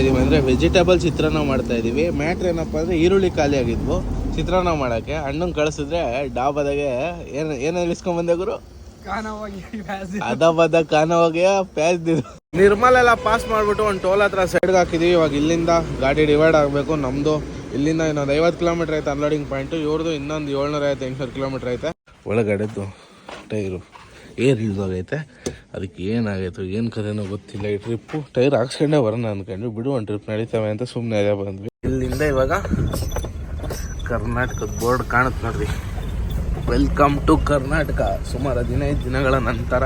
ಇದೀವಿ ಅಂದರೆ ವೆಜಿಟೇಬಲ್ ಚಿತ್ರಾನ್ನ ಮಾಡ್ತಾ ಇದೀವಿ. ಮ್ಯಾಟ್ರ್ ಏನಪ್ಪ ಅಂದರೆ ಈರುಳ್ಳಿ ಖಾಲಿ ಆಗಿದ್ವು. ಚಿತ್ರಾನ್ನ ಮಾಡೋಕ್ಕೆ. ಹಣ್ಣನ್ನು ಕಳಿಸಿದ್ರೆ ಡಾಬಾದಾಗೆ ಏನು ಏನು ಇಸ್ಕೊಂಬಂದೆ ಗುರು? ಕಾಣವಾಗಿ ಅದ ಬದ ಕಾನವಾಗೆ ಪ್ಯಾಸ್ ನಿರ್ಮಲ್ ಎಲ್ಲ ಪಾಸ್ ಮಾಡ್ಬಿಟ್ಟು ಒಂದು ಟೋಲ್ ಹತ್ರ ಸೈಡ್ಗೆ ಹಾಕಿದೀವಿ. ಇವಾಗ ಇಲ್ಲಿಂದ ಗಾಡಿ ಡಿವೈಡ್ ಆಗಬೇಕು ನಮ್ಮದು ಇಲ್ಲಿಂದ ಇನ್ನೊಂದು ಐವತ್ತು ಕಿಲೋಮೀಟರ್ ಐತೆ ಅನ್ಲೋಡಿಂಗ್ ಪಾಯಿಂಟು ಇವ್ರದ್ದು ಇನ್ನೊಂದು ಏಳ್ನೂರ ಐತೆ ಎಂಟುನೂರು ಕಿಲೋಮೀಟರ್ ಐತೆ. ಒಳಗಡೆದು ಟೈರು ಏರ್ ಇಳ್ದೋಗೈತೆ ಅದಕ್ಕೆ ಏನಾಗೈತೋ? ಏನು ಕದೇನೋ ಗೊತ್ತಿಲ್ಲ. ಈ ಟ್ರಿಪ್ಪು ಟೈರ್ ಹಾಕ್ಸ್ಕೊಂಡೇ ಬರೋಣ ಅಂದ್ಕೊಂಡು ಬಿಡು, ಒಂದು ಟ್ರಿಪ್ ನಡೀತಾವೆ ಅಂತ ಸುಮ್ಮನೆ ಅದೇ ಬಂದ್ವಿ. ಇಲ್ಲಿಂದ ಇವಾಗ ಕರ್ನಾಟಕದ ಬೋರ್ಡ್ ಕಾಣುತ್ತೆ ನೋಡ್ರಿ. Welcome to Karnataka. ಸುಮಾರು ಹದಿನೈದು ದಿನಗಳ ನಂತರ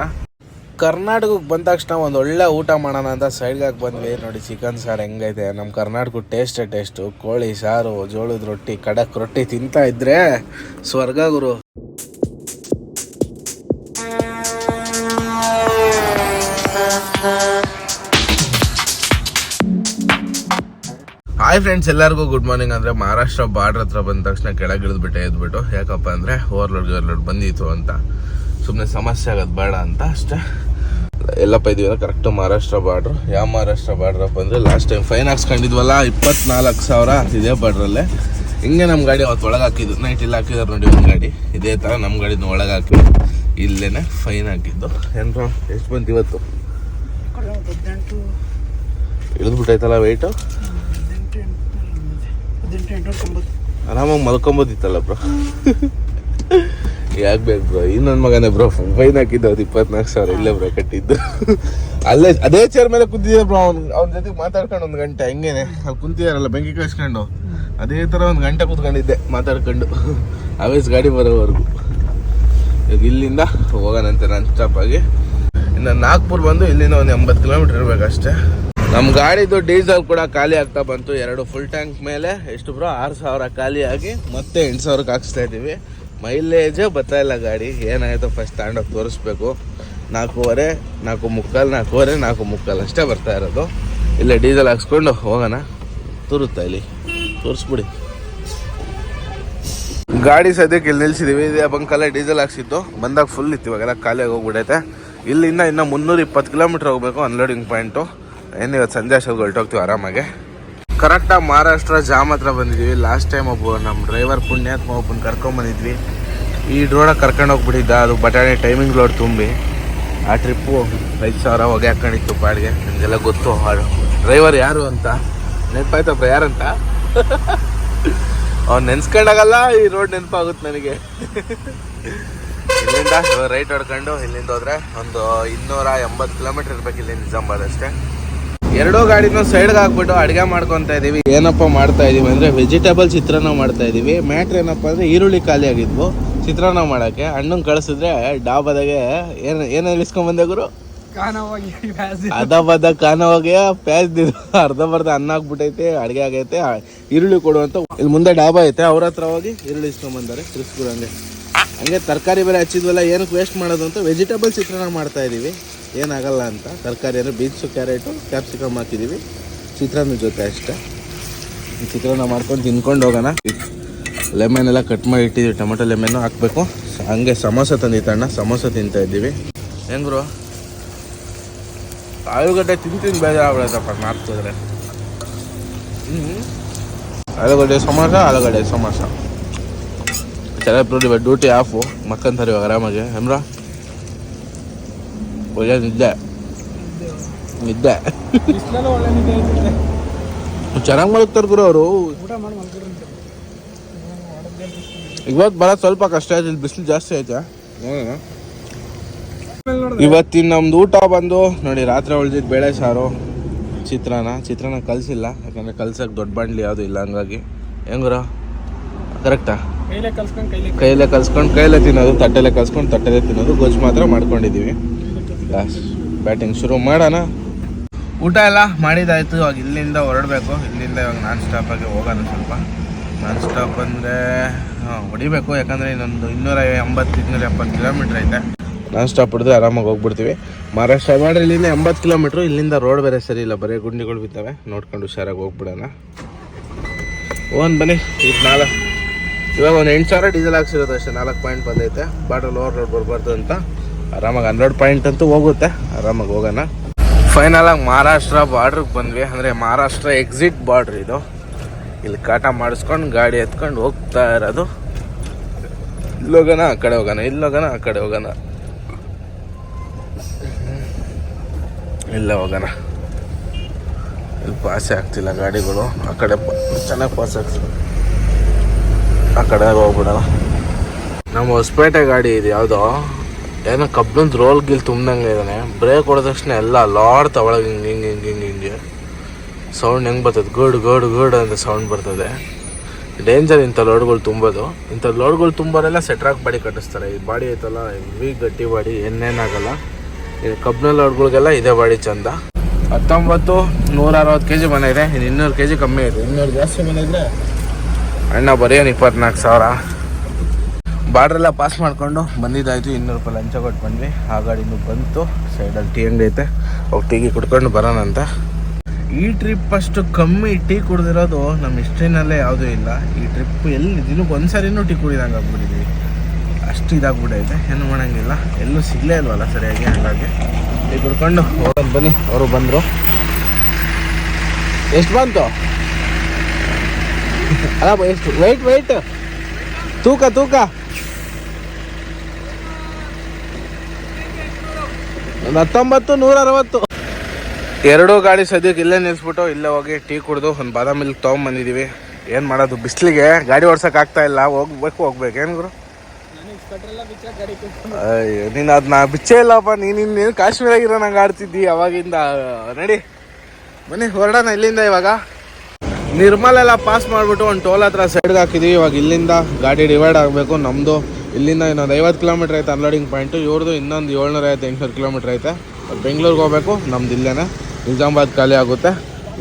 ಕರ್ನಾಟಕಕ್ಕೆ ಬಂದ ತಕ್ಷಣ ಒಂದು ಒಳ್ಳೆ ಊಟ ಮಾಡೋಣ ಅಂತ ಸೈಡ್ಗೆ ಹಾಕಿ ಬಂದ್ವಿ. ನೋಡಿ ಚಿಕನ್ ಸಾರು ಹೆಂಗೈತೆ? ನಮ್ಮ ಕರ್ನಾಟಕ ಟೇಸ್ಟೇ ಟೇಸ್ಟು ಕೋಳಿ ಸಾರು, ಜೋಳದ ರೊಟ್ಟಿ, ಕಡಕ್ ರೊಟ್ಟಿ ತಿಂತಾ ಇದ್ರೆ ಸ್ವರ್ಗ ಗುರು. ಹಾಯ್ ಫ್ರೆಂಡ್ಸ್ ಎಲ್ಲರಿಗೂ ಗುಡ್ ಮಾರ್ನಿಂಗ್ ಅಂದರೆ ಮಹಾರಾಷ್ಟ್ರ ಬಾರ್ಡ್ರ್ ಹತ್ರ ಬಂದ ತಕ್ಷಣ ಕೆಳಗೆ ಇಳಿದ್ಬಿಟ್ಟೆ ಎದ್ಬಿಟ್ಟು. ಯಾಕಪ್ಪ ಅಂದರೆ ಓವರ್ಲೋಡ್ ಲೋಡ್ ಬಂದಿತ್ತು ಅಂತ. ಸುಮ್ಮನೆ ಸಮಸ್ಯೆ ಆಗೋದು ಬೇಡ ಅಂತ ಅಷ್ಟೇ. ಎಲ್ಲಪ್ಪ ಇದೀವಲ್ಲ ಕರೆಕ್ಟ್ ಮಹಾರಾಷ್ಟ್ರ ಬಾರ್ಡ್ರು ಯಾವ ಮಹಾರಾಷ್ಟ್ರ ಬಾರ್ಡ್ರಪ್ಪ ಅಂದ್ರೆ ಲಾಸ್ಟ್ ಟೈಮ್ ಫೈನ್ ಹಾಕ್ಸ್ಕೊಂಡಿದ್ವಲ್ಲ ಇಪ್ಪತ್ನಾಲ್ಕು ಸಾವಿರ ಇದೇ ಬಾರ್ಡ್ರಲ್ಲೇ ಹಿಂಗೆ ನಮ್ಮ ಗಾಡಿ ಅವತ್ತು ಒಳಗೆ ಹಾಕಿದ್ದು. ನೈಟ್ ಇಲ್ಲಿ ಹಾಕಿದ್ರು ನೋಡಿ ಒಂದು ಗಾಡಿ. ಇದೇ ಥರ ನಮ್ಮ ಗಾಡಿನ ಒಳಗೆ ಹಾಕಿ ಇಲ್ಲೇ ಫೈನ್ ಹಾಕಿದ್ದು. ಏನ್ರ ಎಷ್ಟು ಬಂತು ಇವತ್ತು? ಇಳಿದ್ಬಿಟ್ಟೈತಲ್ಲ ವೆಯ್ಟು ಆರಾಮಾಗಿ ಮಲ್ಕೊಂಬೋದಿತ್ತಲ್ಲ ಬ್ರೋ? ಯಾಕೆ ಬೇಕು ಬ್ರೋ? ಇನ್ನೊಂದು ಮಗನೇ ಬ್ರೋ ಫೈನ್ ಹಾಕಿದ್ದು ಅದು ಇಪ್ಪತ್ನಾಲ್ಕು ಸಾವಿರ ಇಲ್ಲೇ ಬ್ರೋ ಕಟ್ಟಿದ್ದು. ಅಲ್ಲೇ ಅದೇ ಚೇರ್ ಮೇಲೆ ಕುಂತಿದ್ದೆ ಬ್ರೋ, ಅವ್ನು ಅವ್ನ ಜೊತೆ ಮಾತಾಡ್ಕೊಂಡು ಒಂದು ಗಂಟೆ, ಹಂಗೇನೆ. ಅಲ್ಲಿ ಕುಂತಿದಾರಲ್ಲ, ಬೆಂಕಿ ಕಳ್ಸ್ಕೊಂಡು ಅದೇ ಥರ ಒಂದು ಗಂಟೆ ಕೂತ್ಕೊಂಡಿದ್ದೆ ಮಾತಾಡ್ಕೊಂಡು. ಅವೇಸ್ ಗಾಡಿ ಬರೋವರೆಗೂ. ಈಗ ಇಲ್ಲಿಂದ ಹೋಗೋಣಂತೆ ನಾನ್ ಸ್ಟಾಪ್ ಆಗಿ. ಇನ್ನು ನಾಗ್ಪುರ್ ಬಂದು ಇಲ್ಲಿಂದ ಒಂದು ಎಂಬತ್ತು ಕಿಲೋಮೀಟರ್ ಇರಬೇಕಷ್ಟೇ. ನಮ್ಮ ಗಾಡಿದು ಡೀಸೆಲ್ ಕೂಡ ಖಾಲಿ ಆಗ್ತಾ ಬಂತು. ಎರಡು ಫುಲ್ ಟ್ಯಾಂಕ್ ಮೇಲೆ. ಎಷ್ಟು ಬ್ರೋ ಆರು ಸಾವಿರ ಖಾಲಿ ಆಗಿ ಮತ್ತೆ ಎಂಟು ಸಾವಿರಕ್ಕೆ ಹಾಕಿಸ್ತಾ ಇದ್ದೀವಿ ಮೈಲೇಜೇ ಬರ್ತಾ ಇಲ್ಲ ಗಾಡಿ. ಏನಾಯಿತು ಫಸ್ಟ್ ತಗೊಂಡೋಗಿ ತೋರಿಸ್ಬೇಕು. ನಾಲ್ಕೂವರೆ, ನಾಲ್ಕು ಮುಕ್ಕಾಲು, ನಾಲ್ಕೂವರೆ, ನಾಲ್ಕು ಮುಕ್ಕಾಲು ಅಷ್ಟೇ ಬರ್ತಾ ಇರೋದು. ಇಲ್ಲೇ ಡೀಸೆಲ್ ಹಾಕ್ಸ್ಕೊಂಡು ಹೋಗೋಣ. ತುರುತ್ತಾ ಇಲ್ಲಿ? ತೋರಿಸ್ಬಿಡಿ. ಗಾಡಿ ಸದ್ಯಕ್ಕೆ ಇಲ್ಲಿ ನಿಲ್ಸಿದೀವಿ. ಇದೇ ಬಂಕಲ್ಲೇ ಡೀಸೆಲ್ ಹಾಕ್ಸಿದ್ದು. ಬಂದಾಗ ಫುಲ್ ಇತ್ತು. ಇವಾಗೆಲ್ಲ ಖಾಲಿಯಾಗಿ ಹೋಗ್ಬಿಡೈತೆ. ಇಲ್ಲಿಂದ ಇನ್ನೂ ಮುನ್ನೂರ ಇಪ್ಪತ್ತು ಕಿಲೋಮೀಟ್ರ್ ಹೋಗಬೇಕು. ಅನ್ಲೋಡಿಂಗ್ ಪಾಯಿಂಟು ಏನು ಇವತ್ತು ಸಂಜೆ ಅಷ್ಟೊತ್ತಿಗೆ ಹೊರಟೋಗ್ತೀವಿ ಆರಾಮಾಗಿ. ಕರೆಕ್ಟಾಗಿ ಮಹಾರಾಷ್ಟ್ರ ಜಾಮ್ ಹತ್ರ ಬಂದಿದ್ದೀವಿ ಲಾಸ್ಟ್ ಟೈಮ್ ಒಬ್ಬ ನಮ್ಮ ಡ್ರೈವರ್ ಪುಣ್ಯಾತ್ಮ ಒಬ್ಬನ ಕರ್ಕೊಂಬಂದಿದ್ವಿ ಈ ಡ್ರೋಣ ಕರ್ಕೊಂಡು ಹೋಗ್ಬಿಟ್ಟಿದ್ದ. ಅದು ಬಟಾಣಿ ಟೈಮಿಂಗ್ ಲೋಡ್ ತುಂಬಿ. ಆ ಟ್ರಿಪ್ಪು ಐದು ಸಾವಿರ ಹೊಗೆ ಹಾಕೊಂಡಿತ್ತು ಬಾಡಿಗೆ ನಿಮಗೆಲ್ಲ ಗೊತ್ತು ಹಾಡು. ಡ್ರೈವರ್ ಯಾರು ಅಂತ? ನೆನಪಾಯ್ತಪ್ಪ ಯಾರಂತ? ಅವ್ನು ನೆನ್ಸ್ಕೊಂಡಾಗಲ್ಲ, ಈ ರೋಡ್ ನೆನಪಾಗುತ್ತೆ ನನಗೆ. ಇಲ್ಲಿಂದ ರೈಟ್ ಹೊಡ್ಕೊಂಡು ಇಲ್ಲಿಂದ ಹೋದ್ರೆ ಒಂದು ಇನ್ನೂರ ಎಂಬತ್ತು ಕಿಲೋಮೀಟರ್ ಇರ್ಬೇಕು ಇಲ್ಲಿ ನಿಜಾಮಾಬಾದ್ ಅಷ್ಟೇ. ಎರಡೂ ಗಾಡಿನ ಸೈಡ್ಗೆ ಹಾಕ್ಬಿಟ್ಟು ಅಡುಗೆ ಮಾಡ್ಕೊತಾ ಇದೀವಿ. ಏನಪ್ಪ ಮಾಡ್ತಾ ಇದೀವಿ ಅಂದರೆ ವೆಜಿಟೇಬಲ್ ಚಿತ್ರಾನ್ನ ಮಾಡ್ತಾ ಇದೀವಿ. ಮ್ಯಾಟ್ರ್ ಏನಪ್ಪ ಅಂದರೆ ಈರುಳ್ಳಿ ಖಾಲಿ ಆಗಿದ್ವು. ಚಿತ್ರಾನ್ನ ಮಾಡೋಕ್ಕೆ. ಅಣ್ಣಂಗೆ ಕಳಿಸಿದ್ರೆ ಡಾಬಾದಾಗೆ ಏನು ಏನೇನು ಇಸ್ಕೊಂಬಂದೆ ಗುರು? ಅದ ಬದ ಕಾನವಾಗೆ ಪ್ಯಾಸ್ ಅರ್ಧ ಬರ್ಧ ಅನ್ನ ಹಾಕ್ಬಿಟ್ಟೈತೆ ಅಡುಗೆ ಆಗೈತೆ ಈರುಳ್ಳಿ ಕೊಡುವಂತ. ಇಲ್ಲಿ ಮುಂದೆ ಡಾಬಾ ಐತೆ ಅವ್ರ ಹತ್ರ ಹೋಗಿ ಈರುಳ್ಳಿ ಇಸ್ಕೊಂಬಂದಾರೆ ಕ್ರಿಸ್ಪುರ್ ಹಂಗೆ. ಹಂಗೆ ತರಕಾರಿ ಬೇರೆ ಹಚ್ಚಿದ್ವಲ್ಲ ಏನಕ್ಕೆ ವೇಸ್ಟ್ ಮಾಡೋದು ಅಂತ ವೆಜಿಟೇಬಲ್ ಚಿತ್ರಾನ್ನ ಮಾಡ್ತಾ ಇದೀವಿ. ಏನಾಗಲ್ಲ ಅಂತ ತರಕಾರಿ ಅಂದರೆ ಬೀನ್ಸು, ಕ್ಯಾರೆಟು, ಕ್ಯಾಪ್ಸಿಕಮ್ ಹಾಕಿದ್ದೀವಿ ಚಿತ್ರಾನ್ನ ಜೊತೆ ಅಷ್ಟೇ. ಚಿತ್ರಾನ್ನ ಮಾಡ್ಕೊಂಡು ತಿನ್ಕೊಂಡು ಹೋಗೋಣ. ಲೆಮನ್ ಎಲ್ಲ ಕಟ್ ಮಾಡಿ ಇಟ್ಟಿದ್ದೀವಿ. ಟೊಮೆಟೊ ಲೆಮನ್ನು ಹಾಕಬೇಕು. ಹಂಗೆ ಸಮೋಸ ತಂದಿತ್ತಣ್ಣ ಸಮೋಸ ತಿಂತಾ ಇದ್ದೀವಿ. ಹೆಂಗ್ರು ಆಲೂಗಡ್ಡೆ ತಿಂದು ಬೇಜಾರಾಗ್ಬಿಡತ್ತಪ್ಪ ಮಾಡ್ತಿದ್ರೆ ಆಲೂಗಡ್ಡೆ ಸಮೋಸ ಆಲೂಗಡ್ಡೆ ಸಮೋಸ. ಚೆನ್ನಾಗಿ ಡ್ಯೂಟಿ ಆಫು ಮಕ್ಕಂತಾರೆ ಇವಾಗ ಆರಾಮಾಗಿ. ಹೆಮ್ರ ಒಳ್ಳೆ ನಿದ್ದೆ ನಿದ್ದೆ ಚೆನ್ನಾಗಿ ಮಲಗ್ತಾರೆ ಗುರು ಅವರು. ಇವತ್ತು ಬರೋದು ಸ್ವಲ್ಪ ಕಷ್ಟ ಆಯ್ತು ಇಲ್ಲಿ ಬಿಸಿಲು ಜಾಸ್ತಿ ಆಯ್ತಾ? ನೋಡೋಣ ಇವತ್ತಿನ ನಮ್ದು ಊಟ ಬಂದು ನೋಡಿ ರಾತ್ರಿ ಉಳ್ದಿದ್ದು ಬೇಳೆ ಸಾರು ಚಿತ್ರಾನ್ನ. ಚಿತ್ರಾನ್ನ ಕಲಿಸಿಲ್ಲ ಯಾಕಂದರೆ ಕಲ್ಸಕ್ಕೆ ದೊಡ್ಡ ಬಾಂಡ್ಲಿ ಯಾವುದು ಇಲ್ಲ ಹಂಗಾಗಿ. ಹೆಂಗುರ ಕರೆಕ್ಟಾ? ಕೈಲೇ ಕಲ್ಸ್ಕೊಂಡು ಕೈಲೇ ಕಲ್ಸ್ಕೊಂಡು ಕೈಲೇ ತಿನ್ನೋದು ತಟ್ಟೆಲೆ ಕಲ್ಸ್ಕೊಂಡು ತಟ್ಟೆಲೆ ತಿನ್ನೋದು ಗೊಜ್ಜು ಮಾತ್ರ ಮಾಡ್ಕೊಂಡಿದ್ದೀವಿ ಲಾಸ್ಟ್ ಬ್ಯಾಟಿಂಗ್ ಶುರು ಮಾಡೋಣ. ಊಟ ಎಲ್ಲ ಮಾಡಿದಾಯಿತು. ಇವಾಗ ಇಲ್ಲಿಂದ ಹೊರಡಬೇಕು. ಇಲ್ಲಿಂದ ಇವಾಗ ನಾನ್ ಸ್ಟಾಪಾಗಿ ಹೋಗೋಣ ಸ್ವಲ್ಪ. ನಾನ್ ಸ್ಟಾಪ್ ಅಂದರೆ ಹೊಡಿಬೇಕು. ಯಾಕಂದರೆ ಇನ್ನೊಂದು ಇನ್ನೂರ ಎಂಬತ್ತು ಇನ್ನೂರ ಎಪ್ಪತ್ತು ಕಿಲೋಮೀಟ್ರ್ ಐತೆ. ನಾನ್ ಸ್ಟಾಪ್ ಹಿಡಿದ್ರೆ ಆರಾಮಾಗಿ ಹೋಗ್ಬಿಡ್ತೀವಿ. ಮಹಾರಾಷ್ಟ್ರ ಮಾಡಿ ಇಲ್ಲಿಂದ ಎಂಬತ್ತು ಕಿಲೋಮೀಟ್ರು ಇಲ್ಲಿಂದ ರೋಡ್ ಬೇರೆ ಸರಿ ಇಲ್ಲ. ಬರೀ ಗುಂಡಿಗಳು ಬಿದ್ದಾವೆ. ನೋಡ್ಕೊಂಡು ಹುಷಾರಾಗಿ ಹೋಗ್ಬಿಡೋಣ. ಓನ್ ಬನ್ನಿ. ಈಗ ನಾಲ್ಕು ಇವಾಗ ಒಂದು ಎಂಟು ಸಾವಿರ ಡೀಸೆಲ್ ಹಾಕ್ಸಿರೋದು ಅಷ್ಟೇ. ನಾಲ್ಕು ಪಾಯಿಂಟ್ ಬಂದೈತೆ. ಬಾಟಲ್ ಓವರ್ ರೋಡ್ ಬರಬಾರ್ದು ಅಂತ. ಆರಾಮಾಗಿ ಹನ್ನೆರಡು ಪಾಯಿಂಟ್ ಅಂತೂ ಹೋಗುತ್ತೆ. ಆರಾಮಾಗಿ ಹೋಗೋಣ. ಫೈನಲ್ ಆಗಿ ಮಹಾರಾಷ್ಟ್ರ ಬಾರ್ಡ್ರಿಗೆ ಬಂದ್ವಿ. ಅಂದರೆ ಮಹಾರಾಷ್ಟ್ರ ಎಕ್ಸಿಟ್ ಬಾರ್ಡ್ರ್ ಇದು. ಇಲ್ಲಿ ಕಾಟ ಮಾಡಿಸ್ಕೊಂಡು ಗಾಡಿ ಎತ್ಕೊಂಡು ಹೋಗ್ತಾ ಇರೋದು. ಇಲ್ಲಿ ಹೋಗೋಣ, ಆ ಕಡೆ ಹೋಗೋಣ, ಇಲ್ಲಿ ಹೋಗೋಣ, ಆ ಕಡೆ ಹೋಗೋಣ. ಇಲ್ಲ ಹೋಗೋಣ. ಇಲ್ಲಿ ಪಾಸೆ ಆಗ್ತಿಲ್ಲ ಗಾಡಿಗಳು. ಆ ಕಡೆ ಚೆನ್ನಾಗಿ ಪಾಸ್ ಆಗ್ತಿಲ್ಲ ಆ ಕಡೆ ಹೋಗ್ಬಿಡೋಣ. ನಮ್ಮ ಹೊಸಪೇಟೆ ಗಾಡಿ ಇದು ಯಾವುದೋ? ಏನೋ ಕಬ್ಬಿಣದ ರೋಲ್ ಗಿಲ್ ತುಂಬ್ದಂಗೆ ಇದ್ದಾನೆ ಬ್ರೇಕ್ ಹೊಡೆದ ತಕ್ಷಣ ಎಲ್ಲ ಲಾಡ್ ಒಳಗೆ ಹಿಂಗೆ ಹಿಂಗೆ ಹಿಂಗೆ ಹಿಂಗೆ ಹಿಂಗೆ. ಸೌಂಡ್ ಹೆಂಗೆ ಬರ್ತದೆ? ಗುಡ್ ಗುಡ್ ಗುಡ್ ಅಂತ ಸೌಂಡ್ ಬರ್ತದೆ. ಡೇಂಜರ್ ಇಂಥ ಲೋಡ್ಗಳು ತುಂಬೋದು. ಇಂಥ ಲೋಡ್ಗಳು ತುಂಬೋರೆಲ್ಲ ಸೆಟ್ರಾಕ್ ಬಾಡಿ ಕಟ್ಟಿಸ್ತಾರೆ. ಈ ಬಾಡಿ ಐತಲ್ಲ ವೀಕ್ ಗಟ್ಟಿ ಬಾಡಿ ಏನೇನಾಗಲ್ಲ ಇದು ಕಬ್ಬಿನ ಲೋಡ್ಗಳಿಗೆಲ್ಲ ಇದೇ ಬಾಡಿ ಚಂದ. ಹತ್ತೊಂಬತ್ತು ನೂರ ಅರವತ್ತು ಕೆ ಜಿ ಮನೆ ಇದೆ. ಇನ್ನು ಇನ್ನೂರು ಕೆ ಜಿ ಕಮ್ಮಿ ಇದೆ. ಇನ್ನೂರು ಜಾಸ್ತಿ ಮನೆ ಇದ್ರೆ ಅಣ್ಣ ಬರೀ ಇಪ್ಪತ್ನಾಲ್ಕು ಸಾವಿರ. ಬಾರ್ಡ್ರ್ ಎಲ್ಲ ಪಾಸ್ ಮಾಡಿಕೊಂಡು ಬಂದಿದ್ದಾಯಿತು. ಇನ್ನೂರು ರೂಪಾಯಿ ಲಂಚ ಕೊಟ್ಟು ಬಂದ್ವಿ. ಆ ಗಾಡಿನೂ ಬಂತು. ಸೈಡಲ್ಲಿ ಟೀ ಅಂಗಡಿ ಐತೆ. ಅವ್ರು ಟೀಗೆ ಕುಡ್ಕೊಂಡು ಬರೋಣ ಅಂತ. ಈ ಟ್ರಿಪ್ ಅಷ್ಟು ಕಮ್ಮಿ ಟೀ ಕುಡ್ದಿರೋದು ನಮ್ಮ ಹಿಸ್ಟ್ರಿನಲ್ಲೇ ಯಾವುದೂ ಇಲ್ಲ. ಈ ಟ್ರಿಪ್ ಎಲ್ಲಿ ದಿನಕ್ಕೆ ಒಂದು ಸಾರಿನೂ ಟೀ ಕುಡಿದಂಗೆ ಆಗ್ಬಿಟ್ಟಿದ್ವಿ. ಅಷ್ಟು ಇದಾಗ್ಬಿಟ್ಟೈತೆ. ಏನು ಮಾಡೋಂಗಿಲ್ಲ. ಎಲ್ಲೂ ಸಿಗಲೇ ಇಲ್ವಲ್ಲ ಸರಿಯಾಗಿ ಹಾಗಾಗಿ. ಟೀ ಕುಡ್ಕೊಂಡು ಹೋಗೋದು ಬನ್ನಿ. ಅವರು ಬಂದರು. ಎಷ್ಟು ಬಂತು? ಅಲ್ಲ, ಎಷ್ಟು? ವೆಯ್ಟ್ ವೆಯ್ಟ್ ತೂಕ ತೂಕ. ಹತ್ತೊಂಬತ್ತು ನೂರ ಅರವತ್ತು ಎರಡೂ ಗಾಡಿ ಸದ್ಯಕ್ಕೆ ಇಲ್ಲೇ ನಿಲ್ಸ್ಬಿಟ್ಟು ಇಲ್ಲೇ ಹೋಗಿ ಟೀ ಕುಡಿದು ಒಂದು ಬಾದಾಮ್ ಮಿಲ್ಕ್ ತೊಗೊಂಬಂದಿದ್ದೀವಿ ಏನು ಮಾಡೋದು? ಬಿಸಿಲಿಗೆ ಗಾಡಿ ಓಡ್ಸೋಕೆ ಆಗ್ತಾ ಇಲ್ಲ. ಹೋಗ್ಬೇಕು ಹೋಗ್ಬೇಕು. ಏನು ಗುರು? ಅಯ್ಯೋ, ನೀನು ಅದನ್ನ ಬಿಚ್ಚೇ ಇಲ್ಲಪ್ಪ. ನೀನು ನೀನು ಕಾಶ್ಮೀರಾಗಿರೋ ನಂಗೆ ಆಡ್ತಿದ್ದಿ ಅವಾಗಿಂದ. ನಡಿ. ಬನ್ನಿ, ಹೊರಡೋಣ ಇಲ್ಲಿಂದ ಇವಾಗ. ನಿರ್ಮಲ್ ಎಲ್ಲ ಪಾಸ್ ಮಾಡಿಬಿಟ್ಟು ಒಂದು ಟೋಲ್ ಹತ್ರ ಸೈಡ್ಗೆ ಹಾಕಿದ್ದೀವಿ ಇವಾಗ ಇಲ್ಲಿಂದ ಗಾಡಿ ಡಿವೈಡ್ ಆಗಬೇಕು ನಮ್ಮದು ಇಲ್ಲಿಂದ ಇನ್ನೊಂದು ಐವತ್ತು ಕಿಲೋಮೀಟ್ರ್ ಐತೆ ಅನ್ಲೋಡಿಂಗ್ ಪಾಯಿಂಟು ಇವ್ರದ್ದು ಇನ್ನೊಂದು ಏಳ್ನೂರ ಐತೆ ಎಂಟುನೂರು ಕಿಲೋಮೀಟ್ರ್ ಐತೆ. ಬೆಂಗಳೂರಿಗೆ ಹೋಗ್ಬೇಕು, ನಮ್ದು ಇಲ್ಲೇನೆ. ನಿಜಾಮಾಬಾದ್ ಖಾಲಿ ಆಗುತ್ತೆ.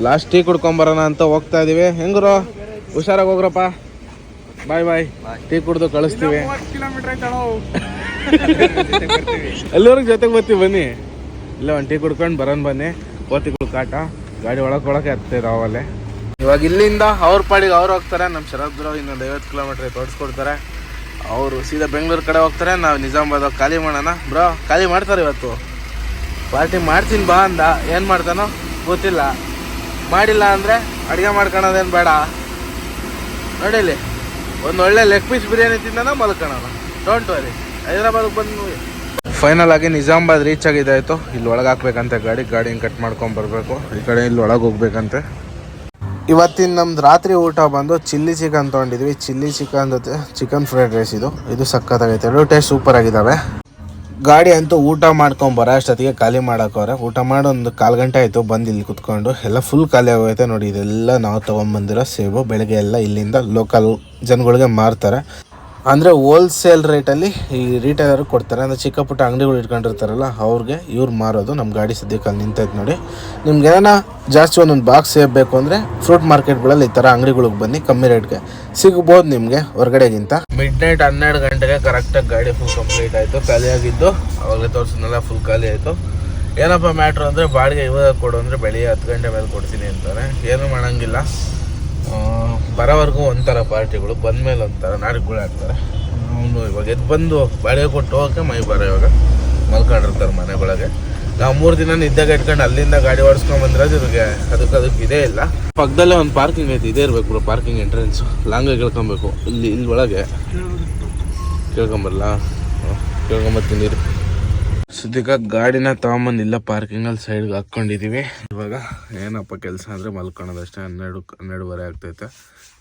ಲಾಸ್ಟ್ ಟೀ ಕುಡ್ಕೊಂಬರೋಣ ಅಂತ ಹೋಗ್ತಾ ಇದ್ದೀವಿ ಹೆಂಗ್ರೋ? ಹುಷಾರಾಗಿ ಹೋಗ್ರಪ್ಪ. ಬಾಯ್ ಬಾಯ್ ಟೀ ಕುಡ್ದು ಕಳಿಸ್ತೀವಿ. ಎಲ್ಲರಿಗೂ ಜೊತೆಗೆ ಬರ್ತೀವಿ, ಬನ್ನಿ. ಇಲ್ಲ ಒಂದು ಟೀ ಕುಡ್ಕೊಂಡು ಬರೋಣ ಬನ್ನಿ. ಕೋತಿಗಳು ಕಾಟ. ಗಾಡಿ ಒಳಗೆ ಒಳಗೆ ಹತ್ತಿರ ಅವಲ್ಲೇ ಇವಾಗ ಇಲ್ಲಿಂದ ಅವ್ರ ಪಾಡಿಗೆ ಅವ್ರು ಹೋಗ್ತಾರೆ. ನಮ್ಮ ಶರಬ್ರು ಇನ್ನೊಂದು ಐವತ್ತು ಕಿಲೋಮೀಟ್ರ್ ತೋರಿಸ್ಕೊಡ್ತಾರೆ. ಅವರು ಸೀದಾ ಬೆಂಗಳೂರು ಕಡೆ ಹೋಗ್ತಾರೆ, ನಾವು ನಿಜಾಮಾಬಾದ್ ಖಾಲಿ ಮಾಡೋಣ. ಬ್ರೋ, ಖಾಲಿ ಮಾಡ್ತಾರೆ ಇವತ್ತು. ಪಾರ್ಟಿ ಮಾಡ್ತೀನಿ ಬಾ ಅಂದ. ಏನು ಮಾಡ್ತಾನೋ ಗೊತ್ತಿಲ್ಲ. ಮಾಡಿಲ್ಲ ಅಂದರೆ ಅಡುಗೆ ಮಾಡ್ಕೊಳೋದೇನು ಬೇಡ. ನೋಡಿಲಿ ಒಂದು ಒಳ್ಳೆ ಲೆಗ್ ಪೀಸ್ ಬಿರಿಯಾನಿ ತಿಂದಾನ ಮಲ್ಕೊಳೋಣ ಡೋಂಟ್ ವರಿ ಹೈದ್ರಾಬಾದ್ಗೆ ಬಂದು ಫೈನಲ್ ಆಗಿ ನಿಜಾಮಾಬಾದ್ ರೀಚ್ ಆಗಿದ್ದಾಯ್ತು ಇಲ್ಲಿ ಒಳಗೆ ಹಾಕ್ಬೇಕಂತೆ, ಗಾಡಿ, ಗಾಡಿನ ಕಟ್ ಮಾಡ್ಕೊಂಡು ಬರಬೇಕು. ಈ ಕಡೆ ಇಲ್ಲಿ ಒಳಗೆ ಹೋಗ್ಬೇಕಂತೆ. ಇವತ್ತಿನ ನಮ್ದು ರಾತ್ರಿ ಊಟ ಬಂದು ಚಿಲ್ಲಿ ಚಿಕನ್ ತೊಗೊಂಡಿದ್ವಿ. ಚಿಲ್ಲಿ ಚಿಕನ್ ಜೊತೆ ಚಿಕನ್ ಫ್ರೈಡ್ ರೈಸ್ ಇದು. ಇದು ಸಖತ್ತಾಗೈತೆ. ಎರಡು ಟೇಸ್ಟ್ ಸೂಪರ್ ಆಗಿದ್ದಾವೆ ಗಾಡಿ ಅಂತೂ ಊಟ ಮಾಡ್ಕೊಂಡು ಬರೋ ಅಷ್ಟೊತ್ತಿಗೆ ಖಾಲಿ ಮಾಡೋಕ್ಕವ್ರೆ ಊಟ ಮಾಡಿ ಒಂದು ಕಾಲು ಗಂಟೆ ಆಯಿತು. ಬಂದು ಇಲ್ಲಿ ಕುತ್ಕೊಂಡು. ಎಲ್ಲ ಫುಲ್ ಖಾಲಿ ಆಗೋಯ್ತೆ ನೋಡಿ. ಇದೆಲ್ಲ ನಾವು ತೊಗೊಂಬಂದಿರೋ ಸೇಬು. ಬೆಳಗ್ಗೆ ಎಲ್ಲ ಇಲ್ಲಿಂದ ಲೋಕಲ್ ಜನಗಳಿಗೆ ಮಾರ್ತಾರೆ. ಅಂದರೆ ಹೋಲ್ಸೇಲ್ ರೇಟಲ್ಲಿ ಈ ರಿಟೈಲರ್ ಕೊಡ್ತಾರೆ. ಅಂದರೆ ಚಿಕ್ಕ ಪುಟ್ಟ ಅಂಗಡಿಗಳು ಇಟ್ಕೊಂಡಿರ್ತಾರಲ್ಲ, ಅವ್ರಿಗೆ ಇವ್ರು ಮಾರೋದು ನಮ್ಮ ಗಾಡಿ ಸದ್ಯಕ್ಕೆ ಅಲ್ಲಿ ನಿಂತೈತೆ ನೋಡಿ. ನಿಮ್ಗೆ ಏನಾರ ಜಾಸ್ತಿ ಒಂದೊಂದು ಬಾಕ್ಸ್ ಸೇಬೇಕು ಬೇಕು ಅಂದರೆ ಫ್ರೂಟ್ ಮಾರ್ಕೆಟ್ಗಳಲ್ಲಿ ಈ ಥರ ಅಂಗಡಿಗಳಿಗೆ ಬನ್ನಿ, ಕಮ್ಮಿ ರೇಟ್ಗೆ ಸಿಗ್ಬೋದು ನಿಮಗೆ ಹೊರಗಡೆಗಿಂತ. ಮಿಡ್ ನೈಟ್ ಹನ್ನೆರಡು ಗಂಟೆಗೆ ಕರೆಕ್ಟಾಗಿ ಗಾಡಿ ಫುಲ್ ಕಂಪ್ಲೀಟ್ ಆಯಿತು. ಖಾಲಿಯಾಗಿದ್ದು ಅವಾಗಲೇ ತೋರಿಸಿದ್ನೆಲ್ಲ ಫುಲ್ ಖಾಲಿ ಆಯಿತು. ಏನಪ್ಪ ಮ್ಯಾಟ್ರ್ ಅಂದರೆ ಬಾಡಿಗೆ ಇವಾಗ ಕೊಡು ಅಂದರೆ ಬೆಳಿಗ್ಗೆ ಹತ್ತು ಗಂಟೆ ಮೇಲೆ ಕೊಡ್ತೀನಿ ಅಂತಾರೆ. ಏನೂ ಮಾಡೋಂಗಿಲ್ಲ. ಬರೋವರೆಗೂ ಒಂಥರ ಪಾರ್ಟಿಗಳು, ಬಂದಮೇಲೆ ಒಂಥರ ನಾಟಕಗಳು ಆಗ್ತಾರೆ ಅವನು ಇವಾಗ ಎದ್ದು ಬಂದು ಬಾಡಿಗೆ ಕೊಟ್ಟು ಹೋಗಕ್ಕೆ ಮೈ ಬರೋ ಇವಾಗ ಮಲ್ಕೊಂಡಿರ್ತಾರೆ ಮನೆಗೊಳಗೆ ನಾವು ಮೂರು ದಿನ ನಿದ್ದೆಗೆ ಇಟ್ಕೊಂಡು ಅಲ್ಲಿಂದ ಗಾಡಿ ಓಡಿಸ್ಕೊಂಡು ಬಂದ್ರೆ ಇವ್ರಿಗೆ ಅದಕ್ಕೆ ಅದಕ್ಕೆ ಇದೇ ಇಲ್ಲ. ಪಕ್ಕದಲ್ಲೇ ಒಂದು ಪಾರ್ಕಿಂಗ್ ಐತೆ, ಇದೇ ಇರಬೇಕು ಬ್ರೋ ಪಾರ್ಕಿಂಗ್ ಎಂಟ್ರೆನ್ಸ್ ಲಾಂಗಾಗಿ ಕೇಳ್ಕೊಬೇಕು. ಇಲ್ಲಿ ಇಲ್ಲಿ ಒಳಗೆ ಕೇಳ್ಕೊಂಬರಲ್ಲ ಕೇಳ್ಕೊಂಬರ್ತೀನಿ ಇರು. ಸದ್ಯಕ್ಕೆ ಗಾಡಿನ ತಗೊಂಬಂದಿಲ್ಲ ಪಾರ್ಕಿಂಗ್ ಅಲ್ಲಿ ಸೈಡ್ ಹಾಕೊಂಡಿದೀವಿ ಇವಾಗ ಏನಪ್ಪ ಕೆಲಸ ಅಂದ್ರೆ ಮಲ್ಕೊಳೋದಷ್ಟೇ. ಹನ್ನೆರಡು, ಹನ್ನೆರಡುವರೆ ಆಗ್ತೈತೆ.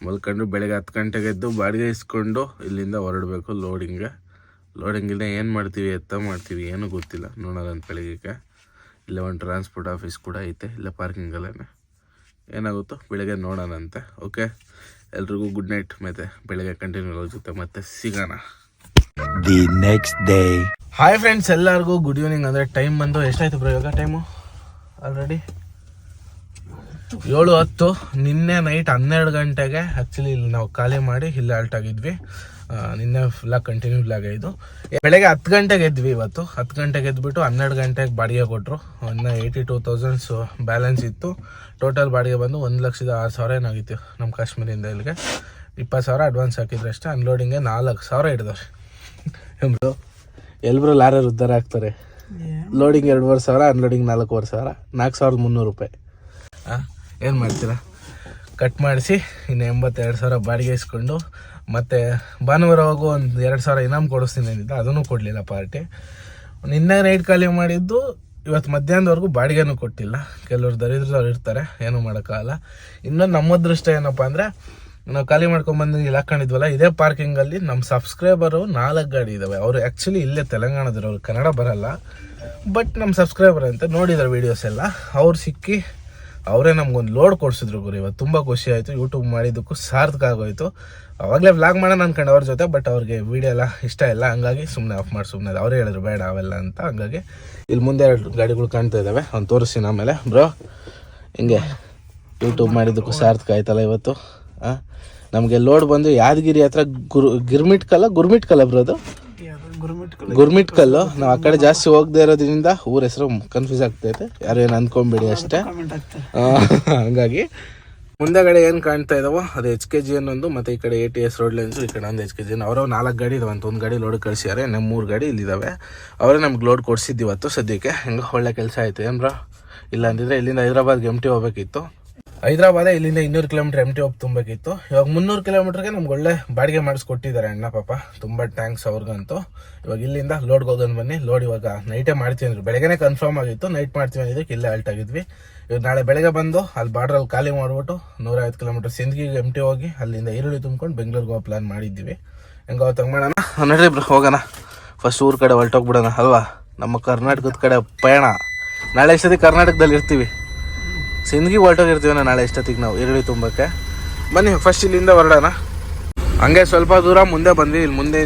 ಮಲ್ಕೊಂಡು ಬೆಳಗ್ಗೆ ಹತ್ತು ಗಂಟೆಗೆ ಎದ್ದು ಬಾಡಿಗೆ ಇಸ್ಕೊಂಡು ಇಲ್ಲಿಂದ ಹೊರಡಬೇಕು ಲೋಡಿಂಗ್ ಇಲ್ಲ ಏನು ಮಾಡ್ತೀವಿ ಎತ್ತ ಮಾಡ್ತೀವಿ ಏನೂ ಗೊತ್ತಿಲ್ಲ. ನೋಡೋಣ ಬೆಳಗ್ಗೆ ಇಲ್ಲ ಒಂದು ಟ್ರಾನ್ಸ್ಪೋರ್ಟ್ ಆಫೀಸ್ ಕೂಡ ಐತೆ, ಇಲ್ಲೇ ಪಾರ್ಕಿಂಗಲ್ಲೇ ಏನಾಗುತ್ತೋ ಬೆಳಗ್ಗೆ ನೋಡೋಣಂತೆ. ಓಕೆ ಎಲ್ರಿಗೂ ಗುಡ್ ನೈಟ್ ಮತ್ತೆ ಬೆಳಗ್ಗೆ ಕಂಟಿನ್ಯೂ ಜೊತೆ ಮತ್ತೆ ಸಿಗೋಣ. The next day hi friends ಎಲ್ಲರಿಗೂ ಗುಡ್ ಈವ್ನಿಂಗ್ ಅಂದರೆ ಟೈಮ್ ಬಂದು ಎಷ್ಟಾಯ್ತು ಬ್ರೋ ಇವಾಗ ಟೈಮು ಆಲ್ರೆಡಿ ಏಳು ಹತ್ತು. ನಿನ್ನೆ ನೈಟ್ ಹನ್ನೆರಡು ಗಂಟೆಗೆ ಆ್ಯಕ್ಚುಲಿ ಇಲ್ಲಿ ನಾವು ಖಾಲಿ ಮಾಡಿ ಇಲ್ಲಿ ಆಲ್ಟ್ ಆಗಿದ್ವಿ. ನಿನ್ನೆ ಫುಲ್ಲಾಗಿ ಕಂಟಿನ್ಯೂ ಲಾಗ ಇದು ಬೆಳಗ್ಗೆ ಹತ್ತು ಗಂಟೆಗೆ ಎದ್ವಿ ಇವತ್ತು. ಹತ್ತು ಗಂಟೆಗೆ ಎದ್ಬಿಟ್ಟು ಹನ್ನೆರಡು ಗಂಟೆಗೆ ಬಾಡಿಗೆ ಕೊಟ್ಟರು ಇನ್ನು ಏಯ್ಟಿ ಟೂ ತೌಸಂಡ್ಸ್ ಬ್ಯಾಲೆನ್ಸ್ ಇತ್ತು. ಟೋಟಲ್ ಬಾಡಿಗೆ ಬಂದು ಒಂದು ಲಕ್ಷದ ಆರು ಸಾವಿರ ಏನಾಗಿತ್ತು ನಮ್ಮ ಕಾಶ್ಮೀರಿಂದ ಇಲ್ಲಿಗೆ? ಇಪ್ಪತ್ತು ಸಾವಿರ ಅಡ್ವಾನ್ಸ್ ಹಾಕಿದ್ರೆ ಅಷ್ಟೇ. ಅನ್ಲೋಡಿಂಗ್ಗೆ ನಾಲ್ಕು ಸಾವಿರ ಹಿಡ್ದವ್ರೆ. ಎಲ್ರು ಲಾರರ್ ಉದ್ಧಾರ ಆಗ್ತಾರೆ. ಲೋಡಿಂಗ್ ಎರಡುವರೆ ಸಾವಿರ ಅನ್ಲೋಡಿಂಗ್ ನಾಲ್ಕೂವರೆ ಸಾವಿರ ನಾಲ್ಕು ಸಾವಿರದ ಮುನ್ನೂರು ರೂಪಾಯಿ. ಹಾಂ ಏನು ಮಾಡ್ತೀರಾ? ಕಟ್ ಮಾಡಿಸಿ ಇನ್ನು ಎಂಬತ್ತೆರಡು ಸಾವಿರ ಬಾಡಿಗೆ ಇಸ್ಕೊಂಡು ಮತ್ತು ಭಾನುವಾರ ಹೋಗು ಒಂದು ಎರಡು ಸಾವಿರ ಇನಾಮ್ ಕೊಡಿಸ್ತೀನಿ ಅಂದಿದ್ದ ಅದನ್ನು ಕೊಡಲಿಲ್ಲ ಪಾರ್ಟಿ. ನಿನ್ನೆ ನೈಟ್ ಖಾಲಿ ಮಾಡಿದ್ದು ಇವತ್ತು ಮಧ್ಯಾಹ್ನದವರೆಗೂ ಬಾಡಿಗೆನೂ ಕೊಟ್ಟಿಲ್ಲ. ಕೆಲವರು ದರಿದ್ರದವ್ರು ಇರ್ತಾರೆ ಏನೂ ಮಾಡೋಕ್ಕಾಗಲ್ಲ. ಇನ್ನೊಂದು ನಮ್ಮ ಅದೃಷ್ಟ ಏನಪ್ಪ ಅಂದರೆ ನಾವು ಖಾಲಿ ಮಾಡ್ಕೊಂಡ್ಬಂದು ಇಲ್ಲಿ ಹಾಕೊಂಡಿದ್ವಲ್ಲ ಇದೇ ಪಾರ್ಕಿಂಗಲ್ಲಿ ನಮ್ಮ ಸಬ್ಸ್ಕ್ರೈಬರು ನಾಲ್ಕು ಗಾಡಿ ಇದ್ದಾವೆ ಅವರು ಆ್ಯಕ್ಚುಲಿ ಇಲ್ಲೇ ತೆಲಂಗಾಣದವ್ರು ಕನ್ನಡ ಬರಲ್ಲ. ಬಟ್ ನಮ್ಮ ಸಬ್ಸ್ಕ್ರೈಬರ್ ಅಂತ ನೋಡಿದ್ರು ವೀಡಿಯೋಸ್ ಎಲ್ಲ. ಅವ್ರು ಸಿಕ್ಕಿ ಅವರೇ ನಮ್ಗೊಂದು ಲೋಡ್ ಕೊಡ್ಸಿದ್ರು ಗುರು ಇವತ್ತು ತುಂಬ ಖುಷಿ ಆಯಿತು. ಯೂಟ್ಯೂಬ್ ಮಾಡಿದ್ದಕ್ಕೂ ಸಾರ್ಥಕ ಆಗೋಯಿತು. ಅವಾಗಲೇ ವ್ಲಾಗ್ ಮಾಡೋಣ ಅನ್ಕೊಂಡು ಅವ್ರ ಜೊತೆ ಬಟ್ ಅವ್ರಿಗೆ ವೀಡಿಯೋ ಎಲ್ಲ ಇಷ್ಟ ಇಲ್ಲ. ಹಂಗಾಗಿ ಸುಮ್ಮನೆ ಆಫ್ ಮಾಡಿ ಸುಮ್ಮನೆ ಅವರೇ ಹೇಳಿದ್ರು, ಬೇಡ, ಅವೆಲ್ಲ ಅಂತ. ಹಂಗಾಗಿ ಇಲ್ಲಿ ಮುಂದೆ ಎರಡು ಗಾಡಿಗಳು ಕಾಣ್ತಾ ಇದ್ದಾವೆ ಅವ್ನು ತೋರಿಸ್ತೀನಿ ಆಮೇಲೆ. ಬ್ರೋ ಹಿಂಗೆ ಯೂಟ್ಯೂಬ್ ಮಾಡಿದ್ದಕ್ಕೂ ಸಾರ್ಥಕ ಆಯ್ತಲ್ಲ ಇವತ್ತು. ನಮಗೆ ಲೋಡ್ ಬಂದು ಯಾದಗಿರಿ ಹತ್ರ ಗುರು ಗಿರ್ಮಿಟ್ ಕಲ್ಲ ಗುರ್ಮಿಟ್ ಕಲ್ಲ ಬರೋದು ಗುರುಮಿಟ್ ಕಲ್ಲು. ನಾವು ಆ ಕಡೆ ಜಾಸ್ತಿ ಹೋಗದೆ ಇರೋದ್ರಿಂದ ಊರ ಹೆಸರು ಕನ್ಫ್ಯೂಸ್ ಆಗ್ತೈತೆ ಯಾರು ಏನು ಅಂದ್ಕೊಂಬೇಡಿ ಅಷ್ಟೇ. ಹಂಗಾಗಿ. ಮುಂದೆಗಡೆ ಏನು ಕಾಣ್ತಾ ಇದಾವೋ ಅದು ಎಚ್ ಕೆ ಜಿ ಅನ್ನೊಂದು ಮತ್ತೆ ಈ ಕಡೆ A T S road lines ಈ ಕಡೆ ಒಂದು ಎಚ್ ಕೆ ಜಿ ಅವರು ನಾಲ್ಕು ಗಾಡಿ ಇದಾವೆ ಅಂತ ಒಂದು ಗಾಡಿ ಲೋಡ್ ಕಳ್ಸಿದ್ದಾರೆ ನಮ್ಮ ಮೂರು ಗಾಡಿ ಇಲ್ಲಿದ್ದಾವೆ ಅವರೇ ನಮ್ಗೆ ಲೋಡ್ ಕೊಡ್ಸಿದ್ದು ಇವತ್ತು ಸದ್ಯಕ್ಕೆ. ಹೆಂಗೆ ಒಳ್ಳೆ ಕೆಲಸ ಆಯ್ತು ಏನು ಬ್ರೋ? ಇಲ್ಲ ಅಂದಿದ್ರೆ ಇಲ್ಲಿಂದ ಹೈದ್ರಾಬಾದ್ಗೆ ಎಂ ಟಿ ಹೋಗ್ಬೇಕಿತ್ತು. ಹೈದ್ರಾಬಾದ ಇಲ್ಲಿಂದ ಇನ್ನೂರು ಕಿಲೋಮೀಟರ್ ಎಂ ಟಿ ಹೋಗಿ ತುಂಬಬೇಕಿತ್ತು. ಇವಾಗ ಮುನ್ನೂರು ಕಿಲೋಮೀಟರ್ಗೆ ನಮ್ಗೆ ಒಳ್ಳೆ ಬಾಡಿಗೆ ಮಾಡಿಸ್ಕೊಟ್ಟಿದ್ದಾರೆ ಅಣ್ಣ ಪಾಪ. ತುಂಬ ಟ್ಯಾಂಕ್ಸ್ ಅವ್ರಿಗಂತೂ. ಇವಾಗ ಇಲ್ಲಿಂದ ಲೋಡ್ಗೆ ಹೋಗೋಣ ಬನ್ನಿ. ಲೋಡ್ ಇವಾಗ ನೈಟೇ ಮಾಡ್ತೀವಿ ಅಂದ್ರು. ಬೆಳಗ್ಗೆನೇ ಕನ್ಫರ್ಮ್ ಆಗಿತ್ತು. ನೈಟ್ ಮಾಡ್ತೀವಿ ಅಂದಿದ್ದಕ್ಕೆ ಇಲ್ಲೇ ಅಲ್ಟ್ ಆಗಿದ್ವಿ. ಇವಾಗ ನಾಳೆ ಬೆಳಗ್ಗೆ ಬಂದು ಅಲ್ಲಿ ಬಾರ್ಡ್ರಲ್ಲಿ ಖಾಲಿ ಮಾಡಿಬಿಟ್ಟು ನೂರೈವತ್ತು ಕಿಲೋಮೀಟರ್ ಸಿಂದಗಿಗೆ ಎಂ ಟಿ ಹೋಗಿ ಅಲ್ಲಿಂದ ಈರುಳ್ಳಿ ತುಂಬ್ಕೊಂಡು ಬೆಂಗಳೂರಿಗೆ ಹೋಗೋ ಪ್ಲಾನ್ ಮಾಡಿದ್ದೀವಿ. ಹೆಂಗೆ ಅವತ್ತು ಮಾಡೋಣ. ನಡ್ರಿ ಹೋಗೋಣ. ಫಸ್ಟ್ ಊರ ಕಡೆ ಹೊರಟೋಗ್ಬಿಡೋಣ, ಅಲ್ವಾ? ನಮ್ಮ ಕರ್ನಾಟಕದ ಕಡೆ ಪಯಣ. ನಾಳೆ ಸತಿ ಕರ್ನಾಟಕದಲ್ಲಿ ಇರ್ತೀವಿ ಸಿಂದಗಿ ಹೊರಟೋಗಿರ್ತೀವಿ ನಾಳೆ ಎಷ್ಟೊತ್ತಿಗೆ ನಾವು, ಈರುಳ್ಳಿ ತುಂಬಕ್ಕೆ. ಬನ್ನಿ ಫಸ್ಟ್ ಇಲ್ಲಿಂದ ಹೊರಡೋಣ. ಹಂಗೆ ಸ್ವಲ್ಪ ದೂರ ಮುಂದೆ ಬಂದ್ವಿ. ಇಲ್ಲಿ ಮುಂದೆ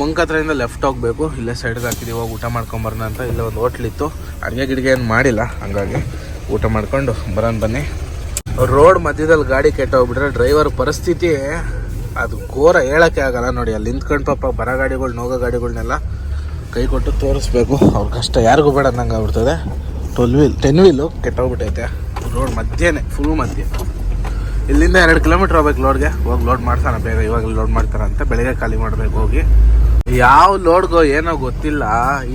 ಮಂಕ್ ಹತ್ರದಿಂದ ಲೆಫ್ಟ್ ಹೋಗ್ಬೇಕು. ಇಲ್ಲೇ ಸೈಡ್ಗೆ ಹಾಕಿದೀವಿ. ಹೋಗಿ ಊಟ ಮಾಡ್ಕೊಂಬರೋಣ ಅಂತ ಇಲ್ಲೇ ಒಂದು ಹೋಟ್ಲ್ ಇತ್ತು. ಅಡುಗೆ ಗಿಡಿಗೆ ಏನು ಮಾಡಿಲ್ಲ. ಹಂಗಾಗಿ ಊಟ ಮಾಡ್ಕೊಂಡು ಬರೋಣ ಬನ್ನಿ. ರೋಡ್ ಮಧ್ಯದಲ್ಲಿ ಗಾಡಿ ಕೆಟ್ಟೋಗ್ಬಿಟ್ರೆ ಡ್ರೈವರ್ ಪರಿಸ್ಥಿತಿ ಅದು ಘೋರ ಹೇಳೋಕ್ಕೆ ಆಗಲ್ಲ ನೋಡಿ. ಅಲ್ಲಿ ನಿಂತ್ಕೊಂಡು ಪಾಪ ಬರೋ ಗಾಡಿಗಳು ಹೋಗೋ ಗಾಡಿಗಳನ್ನೆಲ್ಲ ಕೈ ಕೊಟ್ಟು ತೋರಿಸ್ಬೇಕು. ಅವ್ರ ಕಷ್ಟ ಯಾರಿಗೂ ಬೇಡ ನಂಗೆ ಆಗ್ಬಿಡ್ತದೆ. ಟ್ವೆಲ್ ವೀಲ್ ಟೆನ್ ವೀಲು ಕೆಟ್ಟೋಗ್ಬಿಟ್ಟೈತೆ. ರೋಡ್ ಮಧ್ಯೆನೇ ಫುಲ್ ಮಧ್ಯೆ ಇಲ್ಲಿಂದ ಎರಡು ಕಿಲೋಮೀಟರ್ ಹೋಗ್ಬೇಕು ಲೋಡ್ಗೆ ಹೋಗಿ ಲೋಡ್ ಮಾಡ್ತಾನೆ ಬೇಗ ಇವಾಗ ಲೋಡ್ ಮಾಡ್ತಾರಂತೆ ಬೆಳಗ್ಗೆ ಖಾಲಿ ಮಾಡ್ಬೇಕು ಹೋಗಿ. ಯಾವ ಲೋಡ್ಗೋ ಏನೋ ಗೊತ್ತಿಲ್ಲ.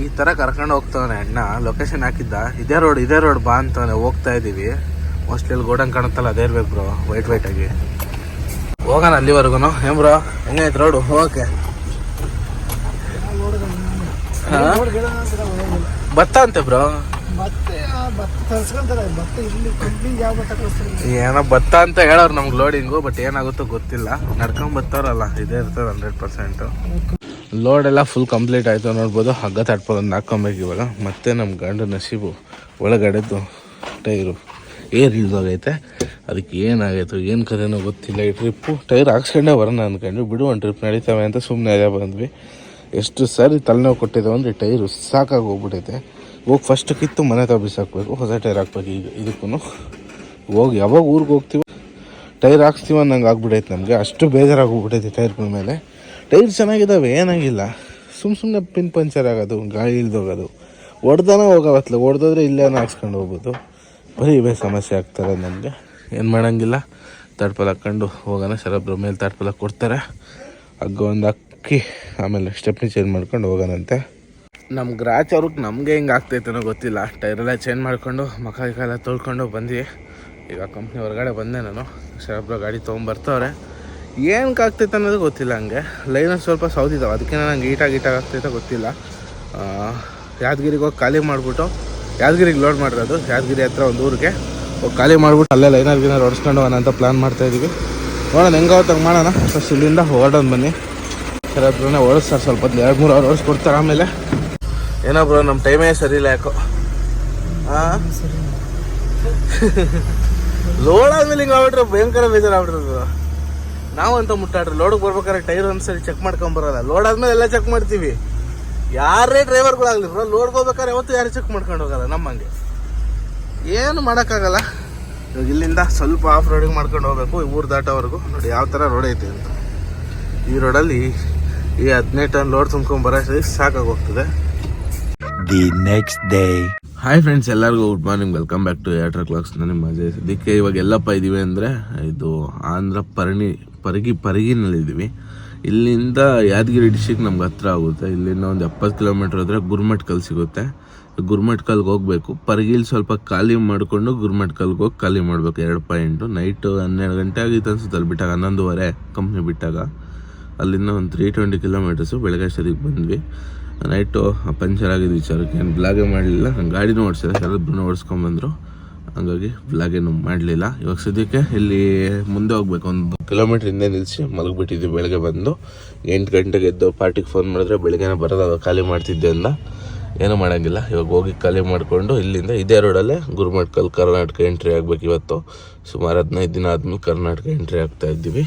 ಈ ತರ ಕರ್ಕೊಂಡು ಹೋಗ್ತಾವನೆ ಅಣ್ಣ. ಲೊಕೇಶನ್ ಹಾಕಿದ್ದ. ಇದೇ ರೋಡ್ ಇದೇ ರೋಡ್ ಬಾ ಅಂತಾನೆ ಹೋಗ್ತಾ ಇದೀವಿ. ಮೋಸ್ಟ್ಲಿ ಅಲ್ಲಿ ಗೋಡನ್ ಕಾಣುತ್ತಲ್ಲ ಅದೇ ಇರ್ಬೇಕು ಬ್ರೋ ವೈಟ್ ವೈಟ್ ಆಗಿ. ಹೋಗೋಣ ಅಲ್ಲಿವರೆಗೂ ಏನ್ ಬ್ರೋ ಹೆಂಗೈತೆ ರೋಡು ಹೋಗಕ್ಕೆ? ಭತ್ತ ಅಂತೆ ಬ್ರೋ ಏನೋ ಭತ್ತ ಅಂತ ಹೇಳೋರು ನಮ್ಗೆ ಲೋಡಿಂಗು ಬಟ್ ಏನಾಗುತ್ತೋ ಗೊತ್ತಿಲ್ಲ. ನಡ್ಕೊಂಡ್ ಬರ್ತಾರಲ್ಲ ಇದೇ ಇರ್ತದೆ ಹಂಡ್ರೆಡ್ ಪರ್ಸೆಂಟ್ ಲೋಡ್ ಎಲ್ಲ ಫುಲ್ ಕಂಪ್ಲೀಟ್ ಆಯಿತು ನೋಡ್ಬೋದು. ಹಗ್ಗ ತಡ್ಕೊಂಡು ಹಾಕೊಂಬೇಕು ಇವಾಗ. ಮತ್ತೆ ನಮ್ಮ ಗಂಡು ನಸೀಬು ಒಳಗಡೆದು ಟೈರು. ಏರ್ ಇಳ್ದೋಗೈತೆ ಅದಕ್ಕೆ ಏನಾಗೈತು? ಏನು ಕದೇನೋ ಗೊತ್ತಿಲ್ಲ. ಈ ಟ್ರಿಪ್ಪು ಟೈರ್ ಹಾಕ್ಸ್ಕೊಂಡೇ ಬರೋಣ ಅಂದ್ಕೊಂಡು ಬಿಡು ಒಂದು ಟ್ರಿಪ್ ನಡೀತಾವೆ ಅಂತ ಸುಮ್ಮನೆ ಅದೇ ಬಂದ್ವಿ. ಎಷ್ಟು ಸರಿ ತಲೆನೋವು ಕೊಟ್ಟಿದ್ದಾವೆ ಅಂದರೆ ಟೈರು ಸಾಕಾಗಿ ಹೋಗ್ಬಿಟ್ಟೈತೆ ಹೋಗಿ ಫಸ್ಟ್ ಕಿತ್ತು ಮನೆ ತ ಬಿಸಾಕ್ಬೇಕು ಹೊಸ ಟೈರ್ ಹಾಕ್ಬೇಕು. ಈಗ ಇದಕ್ಕೂ ಹೋಗಿ ಯಾವಾಗ ಊರಿಗೆ ಹೋಗ್ತೀವೋ ಟೈರ್ ಹಾಕ್ಸ್ತೀವ ಅನ್ನಂಗೆ ಆಗ್ಬಿಟ್ಟೈತೆ ನಮಗೆ. ಅಷ್ಟು ಬೇಜಾರಾಗೋಗ್ಬಿಟ್ಟೈತೆ ಟೈರ್ಗಳ ಮೇಲೆ. ಟೈರ್ ಚೆನ್ನಾಗಿದ್ದಾವೆ ಏನಾಗಿಲ್ಲ. ಸುಮ್ಮ ಸುಮ್ಮನೆ ಪಿನ್ ಪಂಚರ್ ಆಗೋದು, ಗಾಳಿ ಇಳ್ದೋಗೋದು. ಹೊಡ್ದಾನ ಹೋಗವತ್ಲ ಹೊಡೆದೋದ್ರೆ ಇಲ್ಲೇನೋ ಹಾಕ್ಸ್ಕೊಂಡು ಹೋಗ್ಬೋದು. ಬರೀ ಇವೇ ಸಮಸ್ಯೆ ಆಗ್ತಾರೆ ನಮಗೆ. ಏನು ಮಾಡೋಂಗಿಲ್ಲ. ತಡ್ಪಲ್ ಹಾಕ್ಕೊಂಡು ಹೋಗೋಣ. ಶರಬ್ರ ಮೇಲೆ ತಡ್ಪಲ್ ಕೊಡ್ತಾರೆ. ಹಗ್ಗ ಒಂದು ಅಕ್ಕಿ ಆಮೇಲೆ ಸ್ಟೆಪ್ನಿ ಚೇಂಜ್ ಮಾಡ್ಕೊಂಡು ಹೋಗೋಣಂತೆ. ನಮ್ಮ ಗ್ರಾಚ್ ಅವ್ರಿಗೆ ನಮಗೆ ಹೆಂಗೆ ಆಗ್ತೈತೇನೋ ಗೊತ್ತಿಲ್ಲ. ಟೈರೆಲ್ಲ ಚೇಂಜ್ ಮಾಡಿಕೊಂಡು, ಮಖ ಎಲ್ಲ ತೊಳ್ಕೊಂಡು ಬಂದ್ವಿ. ಈಗ ಕಂಪ್ನಿ ಹೊರಗಡೆ ಬಂದೆ ನಾನು. ಶರಬ್ರ ಗಾಡಿ ತೊಗೊಂಬರ್ತವ್ರೆ. ಏನಕ್ಕೆ ಆಗ್ತೈತೆ ಅನ್ನೋದು ಗೊತ್ತಿಲ್ಲ ಹಂಗೆ. ಲೈನ್ ಸ್ವಲ್ಪ ಸೌದಿದ್ದಾವೆ ಅದಕ್ಕೆ ನಂಗೆ ಈಟಾಗಿ ಈಟಾಗಿ ಆಗ್ತೈತೆ ಗೊತ್ತಿಲ್ಲ. ಯಾದಗಿರಿಗೆ ಹೋಗಿ ಖಾಲಿ ಮಾಡಿಬಿಟ್ಟು, ಯಾದಗಿರಿಗೆ ಲೋಡ್ ಮಾಡಿರೋದು ಯಾದಗಿರಿ ಹತ್ರ ಒಂದು ಊರಿಗೆ ಹೋಗಿ ಖಾಲಿ ಮಾಡಿಬಿಟ್ಟು ಅಲ್ಲೇ ಲೈನರ್ ಗಿನರ್ ಹೊಡ್ಸ್ಕೊಂಡು ಹೋಗೋಣ ಅಂತ ಪ್ಲ್ಯಾನ್ ಮಾಡ್ತಾ ಇದೀವಿ. ನೋಡೋಣ ಹೆಂಗೆ ಮಾಡೋಣ. ಫಸ್ಟ್ ಇಲ್ಲಿಂದ ಹೊರಡೋಣ ಬನ್ನಿ. ಶರಬ್ರನ್ನ ಓಡಿಸ್ತಾರೆ ಸ್ವಲ್ಪ ಎರಡು ಮೂರು ಅವ್ರು ಓಡಿಸ್ಕೊಡ್ತಾರೆ ಆಮೇಲೆ. ಏನೋ ಬ್ರೋ ನಮ್ಮ ಟೈಮೇ ಸರಿ ಇಲ್ಲ ಯಾಕೋ. ಲೋಡ್ ಆದ್ಮೇಲೆ ಹಿಂಗೆ ಆಗ್ಬಿಟ್ರೆ ಭಯಂಕರ ಬೇಜಾರು ಆಗ್ಬಿಟ್ರೆ ನಾವಂತ ಮುಟ್ಟಾಡ್ರಿ ಲೋಡ್ಗೆ ಬರ್ಬೇಕಾದ್ರೆ ಟೈರ್ ಒಂದ್ಸರಿ ಚೆಕ್ ಮಾಡ್ಕೊಂಬರಲ್ಲ ಲೋಡ್ ಆದ್ಮೇಲೆ ಎಲ್ಲ ಚೆಕ್ ಮಾಡ್ತೀವಿ. ಯಾರೇ ಡ್ರೈವರ್ಗಳಾಗಲಿ ಬ್ರೋ ಲೋಡ್ಗೆ ಹೋಗ್ಬೇಕಾದ್ರೆ ಯಾವತ್ತೂ ಯಾರು ಚೆಕ್ ಮಾಡ್ಕೊಂಡು ಹೋಗಲ್ಲ ನಮ್ಮಂಗೆ ಏನು ಮಾಡೋಕ್ಕಾಗಲ್ಲ. ಇವಾಗ ಇಲ್ಲಿಂದ ಸ್ವಲ್ಪ ಆಫ್ ರೋಡಿಂಗ್ ಮಾಡ್ಕೊಂಡು ಹೋಗ್ಬೇಕು ಊರು ದಾಟೋವರೆಗೂ. ನೋಡಿ ಯಾವ ಥರ ರೋಡ್ ಐತೆ ಅಂತ. ಈ ರೋಡಲ್ಲಿ ಈ ಹದಿನೈದು ಟನ್ ಲೋಡ್ ತುಂಬ್ಕೊಂಡು ಬರೋ ಸಾಕಾಗಿ ಹೋಗ್ತದೆ ನೆಕ್ಸ್ಟ್ ಡೇ. ಹಾಯ್ ಫ್ರೆಂಡ್ಸ್ ಎಲ್ಲರಿಗೂ good morning welcome back to ಎರಡು ಕ್ಲಾಕ್ಸ್ ನಾನು ಮಜೆ ಸದ್ಯಕ್ಕೆ ಇವಾಗ ಎಲ್ಲಪ್ಪ ಇದ್ದೀವಿ ಅಂದರೆ, ಇದು ಆಂಧ್ರ ಪರಣಿ, ಪರಗಿ ಪರಗಿನಲ್ಲಿದ್ದೀವಿ ಇಲ್ಲಿಂದ ಯಾದಗಿರಿ ಡಿಸ್ಟಿಕ್ ನಮ್ಗೆ ಹತ್ರ ಆಗುತ್ತೆ. ಇಲ್ಲಿಂದ ಒಂದು ಎಪ್ಪತ್ತು ಕಿಲೋಮೀಟ್ರ್ ಹೋದರೆ ಗುರ್ಮಠಕಲ್ ಸಿಗುತ್ತೆ. ಗುರ್ಮಟ್ಕಲ್ಗೆ ಹೋಗಬೇಕು. ಪರಗಿಲ್ ಸ್ವಲ್ಪ ಖಾಲಿ ಮಾಡಿಕೊಂಡು ಗುರ್ಮಟ್ಕಲ್ಗೆ ಹೋಗಿ ಖಾಲಿ ಮಾಡಬೇಕು. ಎರಡು ಪಾಯಿಂಟು ನೈಟು ಹನ್ನೆರಡು ಗಂಟೆ ಆಗಿತ್ತು ಅನ್ಸುತ್ತೆ. ಅಲ್ಲಿ ಬಿಟ್ಟಾಗ ಹನ್ನೊಂದುವರೆ ಕಂಪ್ನಿ ಬಿಟ್ಟಾಗ. ಅಲ್ಲಿಂದ ಒಂದು ತ್ರೀ ಟ್ವೆಂಟಿ ಕಿಲೋಮೀಟರ್ಸು ಬೆಳಗ್ಗೆ ಅಷ್ಟೊತ್ತಿಗೆ ಬಂದ್ವಿ. ನೈಟು ಪಂಚರ್ ಆಗಿದ್ದ ವಿಚಾರಕ್ಕೆ ಏನು ಬ್ಲಾಗೇ ಮಾಡಲಿಲ್ಲ. ಗಾಡಿನೂ ಓಡಿಸಿದೆ ಎಲ್ಲರೂ ಓಡಿಸ್ಕೊಂಬಂದರು. ಹಂಗಾಗಿ ಬ್ಲಾಗೇನು ಮಾಡಲಿಲ್ಲ. ಇವಾಗ ಸದ್ಯಕ್ಕೆ ಇಲ್ಲಿ ಮುಂದೆ ಹೋಗ್ಬೇಕು. ಒಂದು ಕಿಲೋಮೀಟ್ರ್ ಹಿಂದೆ ನಿಲ್ಲಿಸಿ ಮಲಗಿಬಿಟ್ಟಿದ್ವಿ, ಬೆಳಗ್ಗೆ ಬಂದು. ಎಂಟು ಗಂಟೆಗೆ ಎದ್ದು ಪಾರ್ಟಿಗೆ ಫೋನ್ ಮಾಡಿದ್ರೆ ಬೆಳಗ್ಗೆನೇ ಬರೋದಾಗ ಖಾಲಿ ಮಾಡ್ತಿದ್ದೆ ಅಂದ. ಏನೂ ಮಾಡೋಂಗಿಲ್ಲ. ಇವಾಗ ಹೋಗಿ ಖಾಲಿ ಮಾಡಿಕೊಂಡು ಇಲ್ಲಿಂದ ಇದೇ ರೋಡಲ್ಲೇ ಗುರುಮಟ್ಕಲ್ ಕರ್ನಾಟಕ ಎಂಟ್ರಿ ಆಗಬೇಕು ಇವತ್ತು. ಸುಮಾರು ಹದಿನೈದು ದಿನ ಆದಮೇಲೆ ಕರ್ನಾಟಕ ಎಂಟ್ರಿ ಆಗ್ತಾ ಇದ್ದೀವಿ.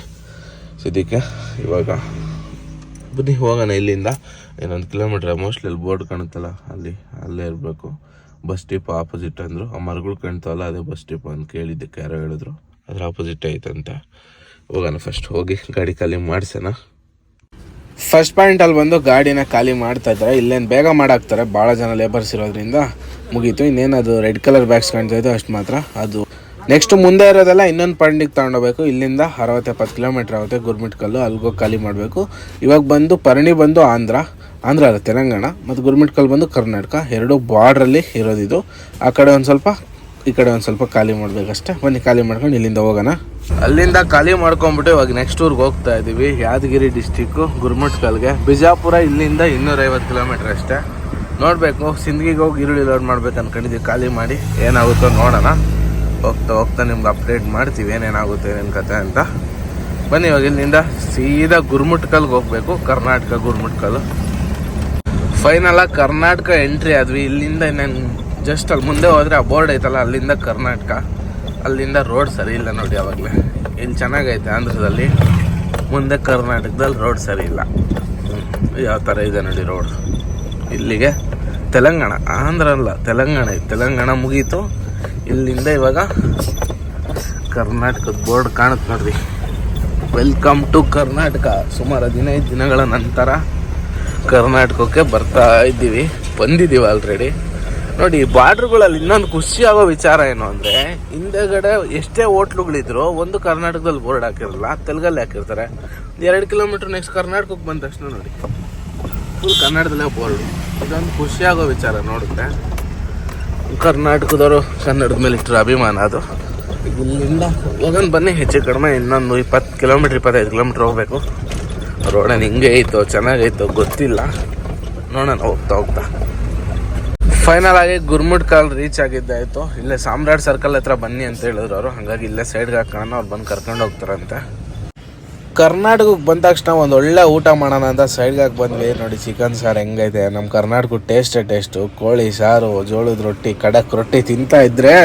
ಸದ್ಯಕ್ಕೆ ಇವಾಗ ಬನ್ನಿ, ಹೋಗೋಣ ಇಲ್ಲಿಂದ. ಇನ್ನೊಂದು ಕಿಲೋಮೀಟ್ರ್ ಮೋಸ್ಟ್ಲಿ ಅಲ್ಲಿ ಬೋರ್ಡ್ ಕಾಣುತ್ತಲ್ಲ, ಅಲ್ಲಿ, ಅಲ್ಲೇ ಇರಬೇಕು. ಬಸ್ ಡಿಪೋ ಆಪೋಸಿಟ್ ಅಂದರು. ಆ ಮರಗಳು ಕಾಣ್ತಾವಲ್ಲ, ಅದೇ ಬಸ್ ಡಿಪೋ ಅಂತ ಕೇಳಿದ್ದಕ್ಕೆ ಯಾರೋ ಹೇಳಿದ್ರು. ಅದ್ರ ಆಪೋಸಿಟ್ ಐತಂತ ಹೋಗೋಣ ಫಸ್ಟ್ ಹೋಗಿ ಗಾಡಿ ಖಾಲಿ ಮಾಡಿಸೋಣ. ಫಸ್ಟ್ ಪಾಯಿಂಟ್ ಅಲ್ಲಿ ಬಂದು ಗಾಡಿನ ಖಾಲಿ ಮಾಡ್ತಾ ಇದ್ದಾರೆ. ಇಲ್ಲೇನು ಬೇಗ ಮಾಡಾಕ್ತಾರೆ. ಭಾಳ ಜನ ಲೇಬರ್ಸ್ ಇರೋದ್ರಿಂದ ಮುಗೀತು. ಇನ್ನೇನು ಅದು ರೆಡ್ ಕಲರ್ ಬ್ಯಾಗ್ಸ್ ಕಾಣ್ತಾ ಇದೆ ಅಷ್ಟು ಮಾತ್ರ. ಅದು ನೆಕ್ಸ್ಟ್ ಮುಂದೆ ಇರೋದೆಲ್ಲ ಇನ್ನೊಂದು ಪಾಯಿಂಟಿಗೆ ತಗೊಂಡೋಗ್ಬೇಕು. ಇಲ್ಲಿಂದ ಅರವತ್ತೆಪ್ಪತ್ತು ಕಿಲೋಮೀಟ್ರ್ ಆಗುತ್ತೆ. ಗುರ್ಮಿಟ್ ಕಲ್ಲು ಅಲ್ಲಿಗೋ ಖಾಲಿ ಮಾಡಬೇಕು. ಇವಾಗ ಬಂದು, ಪರಣಿ ಬಂದು ಆಂಧ್ರ. ಆಂಧ್ರ ಅಲ್ಲ ತೆಲಂಗಾಣ ಮತ್ತು ಗುರುಮಿಟ್ಕಲ್ ಬಂದು ಕರ್ನಾಟಕ. ಎರಡು ಬಾರ್ಡ್ರಲ್ಲಿ ಇರೋದಿದು. ಆ ಕಡೆ ಒಂದು ಸ್ವಲ್ಪ, ಈ ಕಡೆ ಒಂದು ಸ್ವಲ್ಪ ಖಾಲಿ ಮಾಡಬೇಕಷ್ಟೇ. ಬನ್ನಿ, ಖಾಲಿ ಮಾಡ್ಕೊಂಡು ಇಲ್ಲಿಂದ ಹೋಗೋಣ. ಅಲ್ಲಿಂದ ಖಾಲಿ ಮಾಡ್ಕೊಂಡ್ಬಿಟ್ಟು ಇವಾಗ ನೆಕ್ಸ್ಟ್ ಊರಿಗೆ ಹೋಗ್ತಾ ಇದ್ದೀವಿ ಯಾದಗಿರಿ ಡಿಸ್ಟಿಕ್ಕು ಗುರುಮಿಟ್ಕಲ್ಗೆ ಬಿಜಾಪುರ ಇಲ್ಲಿಂದ ಇನ್ನೂರೈವತ್ತು ಕಿಲೋಮೀಟ್ರ್ ಅಷ್ಟೇ. ನೋಡಬೇಕು, ಸಿಂದಗಿಗೆ ಹೋಗಿ ಈರುಳ್ಳಿ ಲೋಡ್ ಮಾಡ್ಬೇಕು ಅಂದ್ಕೊಂಡಿದ್ದೀವಿ ಖಾಲಿ ಮಾಡಿ ಏನಾಗುತ್ತೋ ನೋಡೋಣ. ಹೋಗ್ತಾ ಹೋಗ್ತಾ ನಿಮ್ಗೆ ಅಪ್ಡೇಟ್ ಮಾಡ್ತೀವಿ. ಏನೇನಾಗುತ್ತೆ ಏನೇನು ಕತೆ ಅಂತ. ಬನ್ನಿ ಇವಾಗ ಇಲ್ಲಿಂದ ಸೀದಾ ಗುರುಮುಟ್ಕಲ್ಗೆ ಹೋಗ್ಬೇಕು. ಕರ್ನಾಟಕ ಗುರುಮುಟ್ಕಲ್ ಫೈನಲ್ ಕರ್ನಾಟಕ ಎಂಟ್ರಿ ಆದ್ವಿ. ಇಲ್ಲಿಂದ ಇನ್ನೇನು ಜಸ್ಟ್ ಅಲ್ಲಿ ಮುಂದೆ ಹೋದ್ರೆ ಆ ಬೋರ್ಡ್ ಐತಲ್ಲ, ಅಲ್ಲಿಂದ ಕರ್ನಾಟಕ. ಅಲ್ಲಿಂದ ರೋಡ್ ಸರಿ ಇಲ್ಲ ನೋಡಿ ಅವಾಗಲೇ. ಇಲ್ಲಿ ಚೆನ್ನಾಗೈತೆ ಆಂಧ್ರದಲ್ಲಿ. ಮುಂದೆ ಕರ್ನಾಟಕದಲ್ಲಿ ರೋಡ್ ಸರಿ ಇಲ್ಲ. ಯಾವ ಥರ ಇದೆ ನೋಡಿ ರೋಡ್ ಇಲ್ಲಿಗೆ ತೆಲಂಗಾಣ, ಆಂಧ್ರ ಅಲ್ಲ, ತೆಲಂಗಾಣ ತೆಲಂಗಾಣ ಮುಗೀತು. ಇಲ್ಲಿಂದ ಇವಾಗ ಕರ್ನಾಟಕದ ಬೋರ್ಡ್ ಕಾಣುತ್ತೆ ನೋಡ್ರಿ. Welcome to Karnataka. ಸುಮಾರು ಹದಿನೈದು ದಿನಗಳ ನಂತರ ಕರ್ನಾಟಕಕ್ಕೆ ಬರ್ತಾ ಇದ್ದೀವಿ, ಬಂದಿದ್ದೀವಿ ಆಲ್ರೆಡಿ ನೋಡಿ ಬಾರ್ಡ್ರ್ಗಳಲ್ಲಿ ಇನ್ನೊಂದು ಖುಷಿ ಆಗೋ ವಿಚಾರ ಏನು ಅಂದರೆ, ಹಿಂದೆಗಡೆ ಎಷ್ಟೇ ಹೋಟ್ಲುಗಳಿದ್ರು ಒಂದು ಕರ್ನಾಟಕದಲ್ಲಿ ಬೋರ್ಡ್ ಹಾಕಿರಲ್ಲ, ತೆಲುಗಲ್ಲಿ ಹಾಕಿರ್ತಾರೆ. ಎರಡು ಕಿಲೋಮೀಟ್ರ್ ನೆಕ್ಸ್ಟ್ ಕರ್ನಾಟಕಕ್ಕೆ ಬಂದ ತಕ್ಷಣ ನೋಡಿ ಫುಲ್ ಕನ್ನಡದಲ್ಲೇ ಬೋರ್ಡ್ ಇದೊಂದು ಆಗೋ ವಿಚಾರ ನೋಡುತ್ತೆ. ಕರ್ನಾಟಕದವರು ಕನ್ನಡದ ಮೇಲೆ ಇಟ್ಟರು ಅಭಿಮಾನ ಅದು. ಇಲ್ಲಿಂದ ಹೋಗೋಣ ಬನ್ನಿ, ಹೆಚ್ಚು ಕಡಿಮೆ ಇನ್ನೊಂದು ಇಪ್ಪತ್ತು ಕಿಲೋಮೀಟ್ರ್ ಇಪ್ಪತ್ತೈದು ಕಿಲೋಮೀಟ್ರ್ ಹೋಗ್ಬೇಕು. ರೋಡನ್ ಹಿಂಗೆ ಐತೋ ಚೆನ್ನಾಗೈತೋ ಗೊತ್ತಿಲ್ಲ. ನೋಡೋಣ, ಹೋಗ್ತಾ ಹೋಗ್ತಾ. ಫೈನಲ್ ಆಗಿ ಗುರ್ಮುಡ್ ಕಾಲ್ ರೀಚ್ ಆಗಿದ್ದಾಯಿತು ಇಲ್ಲೇ ಸಾಮ್ರಾಟ್ ಸರ್ಕಲ್ ಹತ್ರ ಬನ್ನಿ ಅಂತ ಹೇಳಿದ್ರು ಅವರು. ಹಾಗಾಗಿ ಇಲ್ಲೇ ಸೈಡ್ಗೆ ಹಾಕೋಣ, ಅವ್ರು ಬಂದು ಕರ್ಕೊಂಡು ಹೋಗ್ತಾರಂತೆ. ಕರ್ನಾಟಕಕ್ಕೆ ಬಂದ ತಕ್ಷಣ ಒಂದು ಒಳ್ಳೆ ಊಟ ಮಾಡೋಣ ಅಂತ ಸೈಡ್ಗೆ ಬಂದ್ವಿ. ನೋಡಿ ಚಿಕನ್ ಸಾರು ಹೆಂಗೈತೆ? ನಮ್ಮ ಕರ್ನಾಟಕ ಟೇಸ್ಟೇ ಟೇಸ್ಟು ಕೋಳಿ ಸಾರು, ಜೋಳದ ರೊಟ್ಟಿ ಕಡಕ್ ರೊಟ್ಟಿ ತಿಂತಾ ಇದ್ರೆ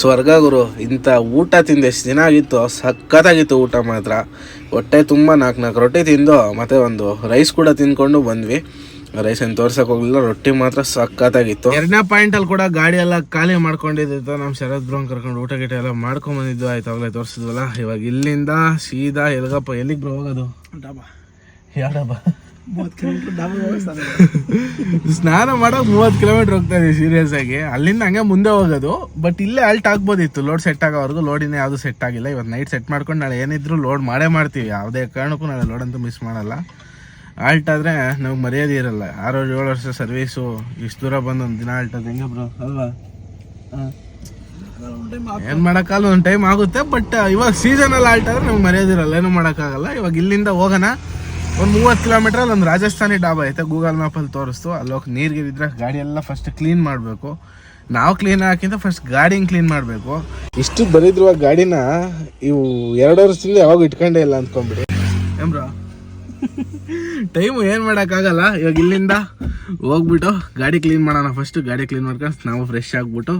ಸ್ವರ್ಗ ಗುರು, ಇಂಥ ಊಟ ತಿಂದು ಎಷ್ಟು ದಿನ ಆಗಿತ್ತು, ಸಖತ್ತಾಗಿತ್ತು ಊಟ ಮಾತ್ರ. ಹೊಟ್ಟೆ ತುಂಬ ನಾಲ್ಕು ನಾಲ್ಕು ರೊಟ್ಟಿ ತಿಂದು ಮತ್ತೆ ಒಂದು ರೈಸ್ ಕೂಡ ತಿಂದ್ಕೊಂಡು ಬಂದ್ವಿ. ರೈಸ್ ಏನು ತೋರ್ಸಕ್ ಹೋಗ್ಲಿಲ್ಲ ರೊಟ್ಟಿ ಮಾತ್ರ ಸಖತ್ತಾಗಿತ್ತು. ಎರಡನೇ ಪಾಯಿಂಟ್ ಅಲ್ಲಿ ಕೂಡ ಗಾಡಿ ಎಲ್ಲ ಖಾಲಿ ಮಾಡ್ಕೊಂಡಿದ್ದು ನಮ್ಮ ಶರತ್ ಬ್ರೋನ್ ಕರ್ಕೊಂಡು ಊಟ ಗಿಟ ಎಲ್ಲ ಮಾಡ್ಕೊಂಡ್ ಬಂದಿದ್ದು. ಆಯ್ತು ಅವಾಗಲೇ ತೋರಿಸಿದ್ವಲ್ಲ ಇವಾಗ ಇಲ್ಲಿಂದ ಸೀದಾ ಎಲ್ಗಪ್ಪ ಎಲ್ಲಿಗೆ ಬ್ರೋ ಹೋಗೋದು? ಡಾಬಾ. ಯಾವ ಡಾಬಾ? ಸ್ನಾನ ಮಾಡೋಕೆ ಮೂವತ್ತು ಕಿಲೋಮೀಟರ್ ಹೋಗ್ತಾ ಇದೀವಿ ಸೀರಿಯಸ್ ಆಗಿ. ಅಲ್ಲಿಂದ ಹಂಗೆ ಮುಂದೆ ಹೋಗೋದು ಬಟ್ ಇಲ್ಲೇ ಅಲ್ಟ್ ಆಗ್ಬೋದಿತ್ತು. ಲೋಡ್ ಸೆಟ್ ಆಗೋವರೆಗೂ ಲೋಡಿನ ಯಾವುದು ಸೆಟ್ ಆಗಿಲ್ಲ. ಇವತ್ತು ನೈಟ್ ಸೆಟ್ ಮಾಡ್ಕೊಂಡು ನಾಳೆ ಏನಿದ್ರು ಲೋಡ್ ಮಾಡೇ ಮಾಡ್ತೀವಿ. ಯಾವುದೇ ಕಾರಣಕ್ಕೂ ನಾಳೆ ಲೋಡ್ ಅಂತೂ ಮಿಸ್ ಮಾಡಲ್ಲ. ಆಲ್ಟ್ ಆದರೆ ನಮ್ಗೆ ಮರ್ಯಾದೆ ಇರಲ್ಲ. ಆರು ಏಳು ವರ್ಷ ಸರ್ವೀಸು ಇಷ್ಟು ದೂರ ಬಂದು ಒಂದು ದಿನ ಆಲ್ಟ್ ಅದು ಹೆಂಗೆ ಬ್ರೋ ಅಲ್ವಾ? ಏನು ಮಾಡೋಕ್ಕಲ್ಲ ಒಂದು ಟೈಮ್ ಆಗುತ್ತೆ ಬಟ್ ಇವಾಗ ಸೀಸನಲ್ಲಿ ಆಲ್ಟ್ ಆದರೆ ನಮ್ಗೆ ಮರ್ಯಾದೆ ಇರಲ್ಲ. ಏನೂ ಮಾಡೋಕ್ಕಾಗಲ್ಲ. ಇವಾಗ ಇಲ್ಲಿಂದ ಹೋಗೋಣ. ಒಂದು ಮೂವತ್ತು ಕಿಲೋಮೀಟ್ರಲ್ಲಿ ಒಂದು ರಾಜಸ್ಥಾನಿ ಡಾಬಾ ಐತೆ ಗೂಗಲ್ ಮ್ಯಾಪಲ್ಲಿ ತೋರಿಸ್ತು. ಅಲ್ಲಿ ಹೋಗಿ ನೀರಿಗಿದ್ರೆ ಗಾಡಿ ಎಲ್ಲ ಫಸ್ಟ್ ಕ್ಲೀನ್ ಮಾಡಬೇಕು. ನಾವು ಕ್ಲೀನ್ ಹಾಕಿಂತ ಫಸ್ಟ್ ಗಾಡಿನ ಕ್ಲೀನ್ ಮಾಡಬೇಕು. ಇಷ್ಟು ಬರಿದ್ರುವ ಗಾಡಿನ ಇವು ಎರಡು ವರ್ಷದಿಂದ ಯಾವಾಗ ಇಟ್ಕೊಂಡೇ ಇಲ್ಲ ಅಂದ್ಕೊಂಬಿಡಿ ಏನ್ಬ್ರಾ ಟೈಮು ಏನು ಮಾಡೋಕ್ಕಾಗಲ್ಲ. ಇವಾಗ ಇಲ್ಲಿಂದ ಹೋಗ್ಬಿಟ್ಟು ಗಾಡಿ ಕ್ಲೀನ್ ಮಾಡೋಣ ಫಸ್ಟ್ ಗಾಡಿ ಕ್ಲೀನ್ ಮಾಡ್ಕೊಂಡು ನಾವು ಫ್ರೆಶ್ ಆಗಿಬಿಟ್ಟು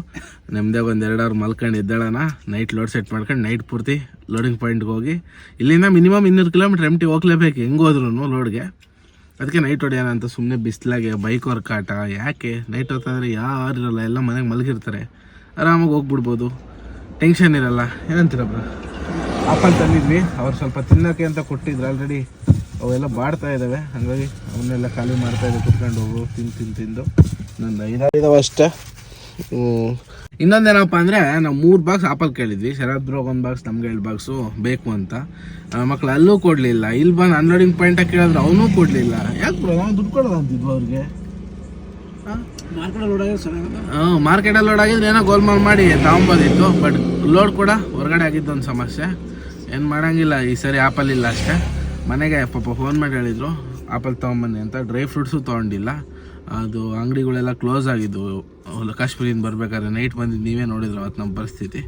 ನಮ್ಮದೇ ಒಂದು ಎರಡು ಅವರ್ ಮಲ್ಕೊಂಡು ಎದ್ದೇಳೋಣ. ನೈಟ್ ಲೋಡ್ ಸೆಟ್ ಮಾಡ್ಕೊಂಡು ನೈಟ್ ಪೂರ್ತಿ ಲೋಡಿಂಗ್ ಪಾಯಿಂಟ್ಗೆ ಹೋಗಿ. ಇಲ್ಲಿಂದ ಮಿನಿಮಮ್ ಇನ್ನೂರು ಕಿಲೋಮೀಟ್ರ್ ಎಂ ಟಿ ಹೋಗ್ಲೇಬೇಕು ಹೆಂಗೆ ಹೋದ್ರು ಲೋಡ್ಗೆ ಅದಕ್ಕೆ ನೈಟ್ ಹೊಡೆಯೋಣ ಅಂತ ಸುಮ್ಮನೆ ಬಿಸ್ಲಾಗೆ ಬೈಕ್ ವರ್ಕಾಟ ಯಾಕೆ? ನೈಟ್ ಹೊತ್ತಾದ್ರೆ ಯಾರು ಇರಲ್ಲ, ಎಲ್ಲ ಮನೆಗೆ ಮಲಗಿರ್ತಾರೆ. ಆರಾಮಾಗಿ ಹೋಗ್ಬಿಡ್ಬೋದು. ಟೆನ್ಷನ್ ಇರಲ್ಲ. ಏನಂತೀರ ಬ್ರೋ ಆಪಲ್ ತಂದಿದ್ವಿ. ಅವ್ರು ಸ್ವಲ್ಪ ತಿನ್ನೋಕ್ಕೆ ಅಂತ ಕೊಟ್ಟಿದ್ರು. ಆಲ್ರೆಡಿ ಅವೆಲ್ಲ ಬಾಡ್ತಾ ಇದ್ದಾವೆ ಹಾಗಾಗಿ ಅವನ್ನೆಲ್ಲ ಖಾಲಿ ಮಾಡ್ತಾ ಇದ್ದೆ. ಕುತ್ಕೊಂಡು ಹೋಗು ತಿಂದು ತಿಂದು ತಿಂದು. ನಂದು ಐದಾರಿದಾವೆ ಅಷ್ಟೇ. ಇನ್ನೊಂದೇನಪ್ಪ ಅಂದರೆ ನಾವು ಮೂರು ಬಾಕ್ಸ್ ಆಪಲ್ ಕೇಳಿದ್ವಿ. ಶರತ್ ಬ್ರೋಗ್ ಒಂದು ಬಾಕ್ಸ್ ನಮ್ಗೆ ಎರಡು ಬಾಕ್ಸು ಬೇಕು ಅಂತ. ಮಕ್ಕಳು ಮಕ್ಳು ಅಲ್ಲೂ ಕೊಡಲಿಲ್ಲ. ಇಲ್ಲಿ ಬಂದು ಅನ್ಲೋಡಿಂಗ್ ಪಾಯಿಂಟಾಗಿ ಕೇಳಿದ್ರೆ ಅವನೂ ಕೊಡಲಿಲ್ಲ. ಯಾಕೆ ಬ್ರೋ ನಾವು ದುಡ್ಡು ಕೊಡೋದಂತಿದ್ವು ಅವ್ರಿಗೆ? ಮಾರ್ಕೆಟ್ ಹ್ಞೂ ಮಾರ್ಕೆಟಲ್ಲಿ ಲೋಡ್ ಆಗಿದ್ರೆ ಏನೋ ಗೋಲ್ಮಾಲ್ ಮಾಡಿ ತಗೊಂಬೋದಿತ್ತು ಬಟ್ ಲೋಡ್ ಕೂಡ ಹೊರಗಡೆ ಆಗಿದ್ದು ಒಂದು ಸಮಸ್ಯೆ. ಏನು ಮಾಡೋಂಗಿಲ್ಲ ಈ ಸರಿ ಆ್ಯಪಲ್ ಇಲ್ಲ ಅಷ್ಟೇ. ಮನೆಗೆ ಪಾಪ ಫೋನ್ ಮಾಡಿ ಹೇಳಿದರು ಆಪಲ್ ತೊಗೊಂಬನ್ನಿ ಅಂತ. ಡ್ರೈ ಫ್ರೂಟ್ಸು ತೊಗೊಂಡಿಲ್ಲ. ಅದು ಅಂಗಡಿಗಳೆಲ್ಲ ಕ್ಲೋಸ್ ಆಗಿದ್ದು ಅವ್ರು ಕಾಶ್ಮೀರಿಂದ ಬರ್ಬೇಕಾದ್ರೆ ನೈಟ್ ಬಂದಿದ್ದು ನೀವೇ ನೋಡಿದ್ರು ಅವತ್ತು ನಮ್ಮ ಪರಿಸ್ಥಿತಿ.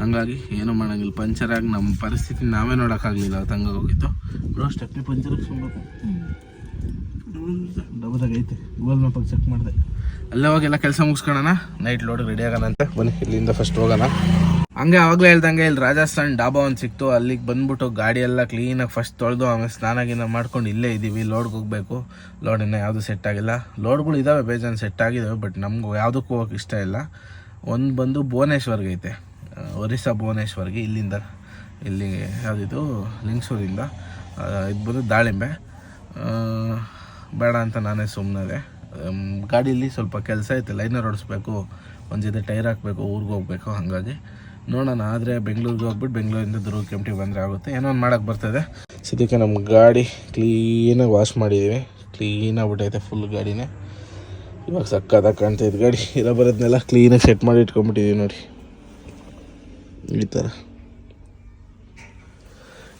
ಹಂಗಾಗಿ ಏನೂ ಮಾಡೋಂಗಿಲ್ಲ. ಪಂಚರ್ ಆಗಿ ನಮ್ಮ ಪರಿಸ್ಥಿತಿ ನಾವೇ ನೋಡೋಕ್ಕಾಗಲಿಲ್ಲ ಅವತ್ತು ಹಂಗಾಗಿ ಹೋಗಿತ್ತು ಬ್ರೋ ಸ್ಟೆಪ್ನಿ ಪಂಚರ್ ಡಬದಾಗ ಐತೆ ಗೂಗಲ್ ಮ್ಯಾಪಾಗಿ ಚೆಕ್ ಮಾಡಿದೆ. ಅಲ್ಲೇ ಹೋಗಿ ಎಲ್ಲ ಕೆಲಸ ಮುಗಿಸ್ಕೊಳ್ಳೋಣ ನೈಟ್ ಲೋಡ್ ರೆಡಿ ಆಗೋಣ ಅಂತ. ಬನ್ನಿ ಇಲ್ಲಿಂದ ಫಸ್ಟ್ ಹೋಗೋಣ. ಹಂಗೆ ಆವಾಗಲೇ ಹೇಳ್ದಂಗೆ ಇಲ್ಲಿ ರಾಜಸ್ಥಾನ್ ಡಾಬಾ ಒಂದು ಸಿಕ್ತು. ಅಲ್ಲಿಗೆ ಬಂದ್ಬಿಟ್ಟು ಗಾಡಿ ಎಲ್ಲ ಕ್ಲೀನಾಗಿ ಫಸ್ಟ್ ತೊಳೆದು ಆಮೇಲೆ ಸ್ನಾನ ಗೀನ ಮಾಡ್ಕೊಂಡು ಇಲ್ಲೇ ಇದ್ದೀವಿ ಲೋಡ್ಗೆ ಹೋಗಬೇಕು. ಲೋಡ್ ಇನ್ನೂ ಯಾವುದು ಸೆಟ್ ಆಗಿಲ್ಲ. ಲೋಡ್ಗಳು ಇದ್ದಾವೆ ಬೇಜಾನ್ ಸೆಟ್ ಆಗಿದ್ದಾವೆ ಬಟ್ ನಮ್ಗೆ ಯಾವುದಕ್ಕೂ ಹೋಗೋಕೆ ಇಷ್ಟ ಇಲ್ಲ. ಒಂದು ಬಂದು ಭುವನೇಶ್ವರ್ಗೆ ಐತೆ. ಒರಿಸ್ಸಾ ಭುವನೇಶ್ವರ್ಗೆ ಇಲ್ಲಿಂದ. ಇಲ್ಲಿ ಯಾವುದಿದು? ಲಿಂಗ್ಸೂರಿಂದ. ಇದು ಬಂದು ದಾಳಿಂಬೆ. ಬೇಡ ಅಂತ ನಾನೇ ಸುಮ್ಮನೆ ಗಾಡೀಲಿ ಸ್ವಲ್ಪ ಕೆಲಸ ಐತೆ ಲೈನರ್ ಹೊಡಿಸ್ಬೇಕು ಒಂದು ಜೊತೆ ಟೈರ್ ಹಾಕಬೇಕು, ಊರಿಗೆ ಹೋಗಬೇಕು, ಹಾಗಾಗಿ. ನೋಡೋಣ, ಆದರೆ ಬೆಂಗಳೂರಿಗೆ ಹೋಗ್ಬಿಟ್ಟು ಬೆಂಗಳೂರಿಂದ ದುರ್ಗ ಕೆಂಪಟಿ ಬಂದರೆ ಆಗುತ್ತೆ. ಏನೋ ಒಂದು ಮಾಡೋಕ್ಕೆ ಬರ್ತದೆ. ಸದ್ಯಕ್ಕೆ ನಮ್ಮ ಗಾಡಿ ಕ್ಲೀನಾಗಿ ವಾಶ್ ಮಾಡಿದ್ದೀವಿ ಕ್ಲೀನಾಗಿ ಬಿಟ್ಟೈತೆ ಫುಲ್ ಗಾಡಿನೇ. ಇವಾಗ ಸಕ್ಕತ್ತಾಗಿ ಕಾಣ್ತೈತೆ ಗಾಡಿ. ಇರೋ ಬರೋದನ್ನೆಲ್ಲ ಕ್ಲೀನಾಗಿ ಸೆಟ್ ಮಾಡಿ ಇಟ್ಕೊಂಡ್ಬಿಟ್ಟಿದ್ದೀವಿ ನೋಡಿ. ಈ ಥರ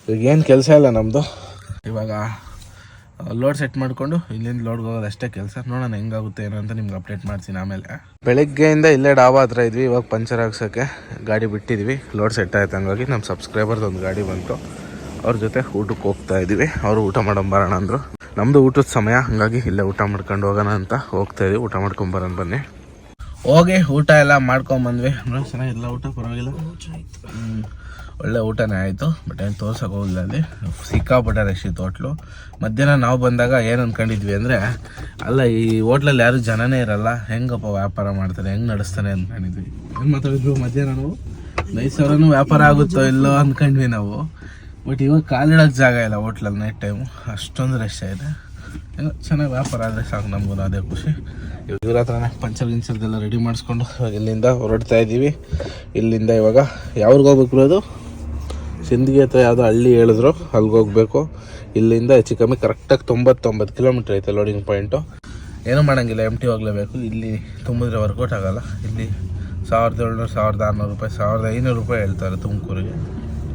ಇವಾಗ ಏನು ಕೆಲಸ ಇಲ್ಲ ನಮ್ಮದು ಇವಾಗ ಲೋಡ್ ಸೆಟ್ ಮಾಡಿಕೊಂಡು ಇಲ್ಲಿಂದ ಲೋಡ್ಗೆ ಹೋಗೋದು ಅಷ್ಟೇ ಕೆಲಸ. ನೋಡೋಣ ಹೆಂಗಾಗುತ್ತೆ ಏನೋ ಅಂತ ನಿಮ್ಗೆ ಅಪ್ಡೇಟ್ ಮಾಡ್ತೀನಿ ಆಮೇಲೆ. ಬೆಳಗ್ಗೆಯಿಂದ ಇಲ್ಲೇ ಡಾಬಾ ಹತ್ರ ಇದ್ವಿ ಇವಾಗ ಪಂಚರ್ ಹಾಕ್ಸೋಕ್ಕೆ ಗಾಡಿ ಬಿಟ್ಟಿದ್ವಿ. ಲೋಡ್ ಸೆಟ್ ಆಯ್ತು ಹಂಗಾಗಿ ನಮ್ಮ ಸಬ್ಸ್ಕ್ರೈಬರ್ದು ಒಂದು ಗಾಡಿ ಬಂತು. ಅವ್ರ ಜೊತೆ ಊಟಕ್ಕೆ ಹೋಗ್ತಾ ಇದ್ವಿ ಅವರು ಊಟ ಬರೋಣ ಅಂದರು. ನಮ್ಮದು ಊಟದ ಸಮಯ ಹಾಗಾಗಿ ಇಲ್ಲೇ ಊಟ ಮಾಡ್ಕೊಂಡು ಹೋಗೋಣ ಅಂತ ಹೋಗ್ತಾ ಇದ್ವಿ ಊಟ ಮಾಡ್ಕೊಂಡು ಬರೋಣ ಬನ್ನಿ. ಹೋಗಿ ಊಟ ಎಲ್ಲ ಮಾಡ್ಕೊಂಬಂದ್ವಿ ಚೆನ್ನಾಗಿ ಚೆನ್ನಾಗಿಲ್ಲ ಊಟ ಪರವಾಗಿಲ್ಲ. ಒಳ್ಳೆ ಊಟನೇ ಆಯಿತು. ಬಟ್ ಏನು ತೋರ್ಸೋಕೆ ಹೋಗಿಲ್ಲ ಅಲ್ಲಿ. ಸಿಕ್ಕಾಪಟ್ಟೆ ರಶ್ ಇತ್ತು ಹೋಟ್ಲು ಮಧ್ಯಾಹ್ನ ನಾವು ಬಂದಾಗ ಏನು ಅಂದ್ಕೊಂಡಿದ್ವಿ ಅಂದರೆ, ಅಲ್ಲ, ಈ ಹೋಟ್ಲಲ್ಲಿ ಯಾರೂ ಜನನೇ ಇರಲ್ಲ, ಹೆಂಗಪ್ಪ ವ್ಯಾಪಾರ ಮಾಡ್ತಾರೆ, ಹೆಂಗೆ ನಡೆಸ್ತಾರೆ ಅಂದ್ಕೊಂಡಿದ್ವಿ ಏನು ಮಾತಾಡಿದ್ರು? ಮಧ್ಯಾಹ್ನ ನಾವು? ಮೈಸೂರನ್ನು ವ್ಯಾಪಾರ ಆಗುತ್ತೋ ಇಲ್ಲೋ ಅಂದ್ಕೊಂಡ್ವಿ ನಾವು. ಬಟ್ ಇವಾಗ ಕಾಲಿಡೋಕ್ಕೆ ಜಾಗ ಇಲ್ಲ ಹೋಟ್ಲಲ್ಲಿ ನೈಟ್ ಟೈಮು ಅಷ್ಟೊಂದು ರಶ್ ಇದೆ ಏನೋ ಚೆನ್ನಾಗಿ ವ್ಯಾಪಾರ ಆದರೆ ಸಾಕು ನಮಗೂ ಅದೇ ಖುಷಿ. ಇವ್ರ ಹತ್ರನೇ ಪಂಚರ್ ಗಿಂಚರ್ದೆಲ್ಲ ರೆಡಿ ಮಾಡಿಸ್ಕೊಂಡು ಇಲ್ಲಿಂದ ಹೊರಡ್ತಾ ಇದ್ದೀವಿ ಇಲ್ಲಿಂದ ಇವಾಗ ಯಾವ್ರಿಗೆ ಹೋಗ್ಬೇಕು ಅದು ಸಿಂದಗಿ ಹತ್ರ ಯಾವುದೋ ಹಳ್ಳಿ ಹೇಳಿದ್ರು ಅಲ್ಲಿಗೆ ಹೋಗ್ಬೇಕು. ಇಲ್ಲಿಂದ ಹೆಚ್ಚು ಕಮ್ಮಿ ಕರೆಕ್ಟಾಗಿ ತೊಂಬತ್ತೊಂಬತ್ತು ಕಿಲೋಮೀಟ್ರ್ ಐತೆ ಲೋಡಿಂಗ್ ಪಾಯಿಂಟು ಏನೂ ಮಾಡೋಂಗಿಲ್ಲ ಎಂ ಟಿ ಹೋಗಲೇಬೇಕು. ಇಲ್ಲಿ ತುಂಬಿದ್ರೆ ವರ್ಕೌಟ್ ಆಗೋಲ್ಲ. ಇಲ್ಲಿ ಸಾವಿರದ ಏಳ್ನೂರು, ಸಾವಿರದ ಆರುನೂರು ರೂಪಾಯಿ, ಸಾವಿರದ ಐನೂರು ರೂಪಾಯಿ ಹೇಳ್ತಾರೆ ತುಮಕೂರಿಗೆ.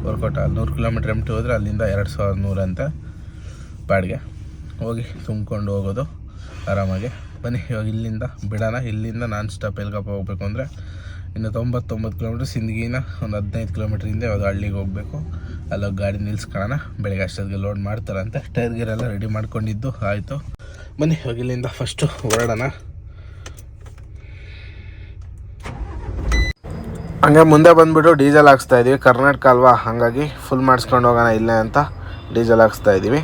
ವರ್ಕೌಟ್ ಆಗಲ್ಲ ನೂರು ಕಿಲೋಮೀಟ್ರ್ ಎಂ ಟಿ ಹೋದರೆ ಅಲ್ಲಿಂದ ಎರಡು ಸಾವಿರದ ಅಂತ ಬಾಡಿಗೆ. ಹೋಗಿ ತುಂಬ್ಕೊಂಡು ಹೋಗೋದು ಆರಾಮಾಗಿ. ಬನ್ನಿ, ಇವಾಗ ಇಲ್ಲಿಂದ ಬಿಡೋಣ. ಇಲ್ಲಿಂದ ನಾನ್ ಸ್ಟಾಪ್ ಎಲ್ಗಪ್ಪ ಹೋಗ್ಬೇಕು ಅಂದರೆ ಇನ್ನು ತೊಂಬತ್ತೊಂಬತ್ತು ಕಿಲೋಮೀಟ್ರ್ ಸಿಂದಗಿನ ಒಂದು ಹದಿನೈದು ಕಿಲೋಮೀಟ್ರ್ ಹಿಂದೆ ಯಾವುದು ಹಳ್ಳಿಗೆ ಹೋಗಬೇಕು. ಅಲ್ಲೋಗಿ ಗಾಡಿ ನಿಲ್ಸ್ಕೊಳ್ಳೋಣ ಬೆಳಗ್ಗೆ ಅಷ್ಟೊತ್ತಿಗೆ ಲೋಡ್ ಮಾಡ್ತಾರಂತೆ. ಟೈರ್ ಗೀರ್ ಎಲ್ಲ ರೆಡಿ ಮಾಡ್ಕೊಂಡಿದ್ದು. ಆಯಿತು. ಬನ್ನಿ, ಇವಾಗ ಫಸ್ಟು ಹೊರಡೋಣ. ಹಂಗೆ ಮುಂದೆ ಬಂದುಬಿಟ್ಟು ಡೀಸೆಲ್ ಹಾಕ್ಸ್ತಾ ಇದ್ದೀವಿ ಕರ್ನಾಟಕ ಅಲ್ವಾ? ಹಾಗಾಗಿ ಫುಲ್ ಮಾಡಿಸ್ಕೊಂಡು ಹೋಗೋಣ ಇಲ್ಲೇ ಅಂತ ಡೀಸೆಲ್ ಹಾಕ್ಸ್ತಾ ಇದ್ದೀವಿ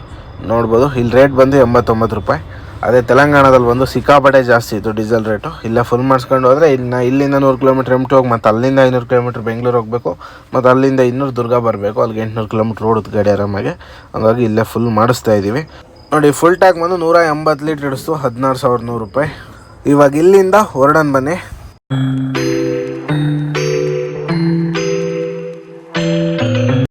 ನೋಡ್ಬೋದು. ಇಲ್ಲಿ ರೇಟ್ ಬಂದು ಎಂಬತ್ತೊಂಬತ್ತು ರೂಪಾಯಿ. ಅದೇ ತೆಲಂಗಾಣದಲ್ಲಿ ಬಂದು ಸಿಕ್ಕಾಪಟ್ಟೆ ಜಾಸ್ತಿ ಇತ್ತು ಡೀಸೆಲ್ ರೇಟು. ಇಲ್ಲ ಫುಲ್ ಮಾಡಿಸ್ಕೊಂಡು ಹೋದರೆ ಇನ್ನು ಇಲ್ಲಿಂದ ನೂರು ಕಿಲೋಮೀಟ್ರ್ ಎಂ ಹೋಗಿ ಮತ್ತು ಅಲ್ಲಿಂದ ಐನೂರು ಕಿಲೋಮೀಟ್ರ್ ಬೆಂಗಳೂರು ಹೋಗಬೇಕು. ಮತ್ತು ಅಲ್ಲಿಂದ ಇನ್ನೂರು ದುರ್ಗ ಬರಬೇಕು. ಅಲ್ಲಿಗೆ ಎಂಟುನೂರು ಕಿಲೋಮೀಟ್ರ್ ರೋಡ್ ಗಾಡಿ ಆರಾಮಾಗಿ. ಹಂಗಾಗಿ ಇಲ್ಲೇ ಫುಲ್ ಮಾಡಿಸ್ತಾ ಇದ್ದೀವಿ ನೋಡಿ ಫುಲ್ ಟ್ಯಾಂಕ್ ಬಂದು ನೂರ ಎಂಬತ್ತು ಲೀಟ್ರ್ ಹಿಡಿಸ್ತು, ಹದಿನಾರು ಸಾವಿರದ ನೂರು ರೂಪಾಯಿ. ಇವಾಗ ಇಲ್ಲಿಂದ ಹೊರಡನ್ ಬನ್ನಿ.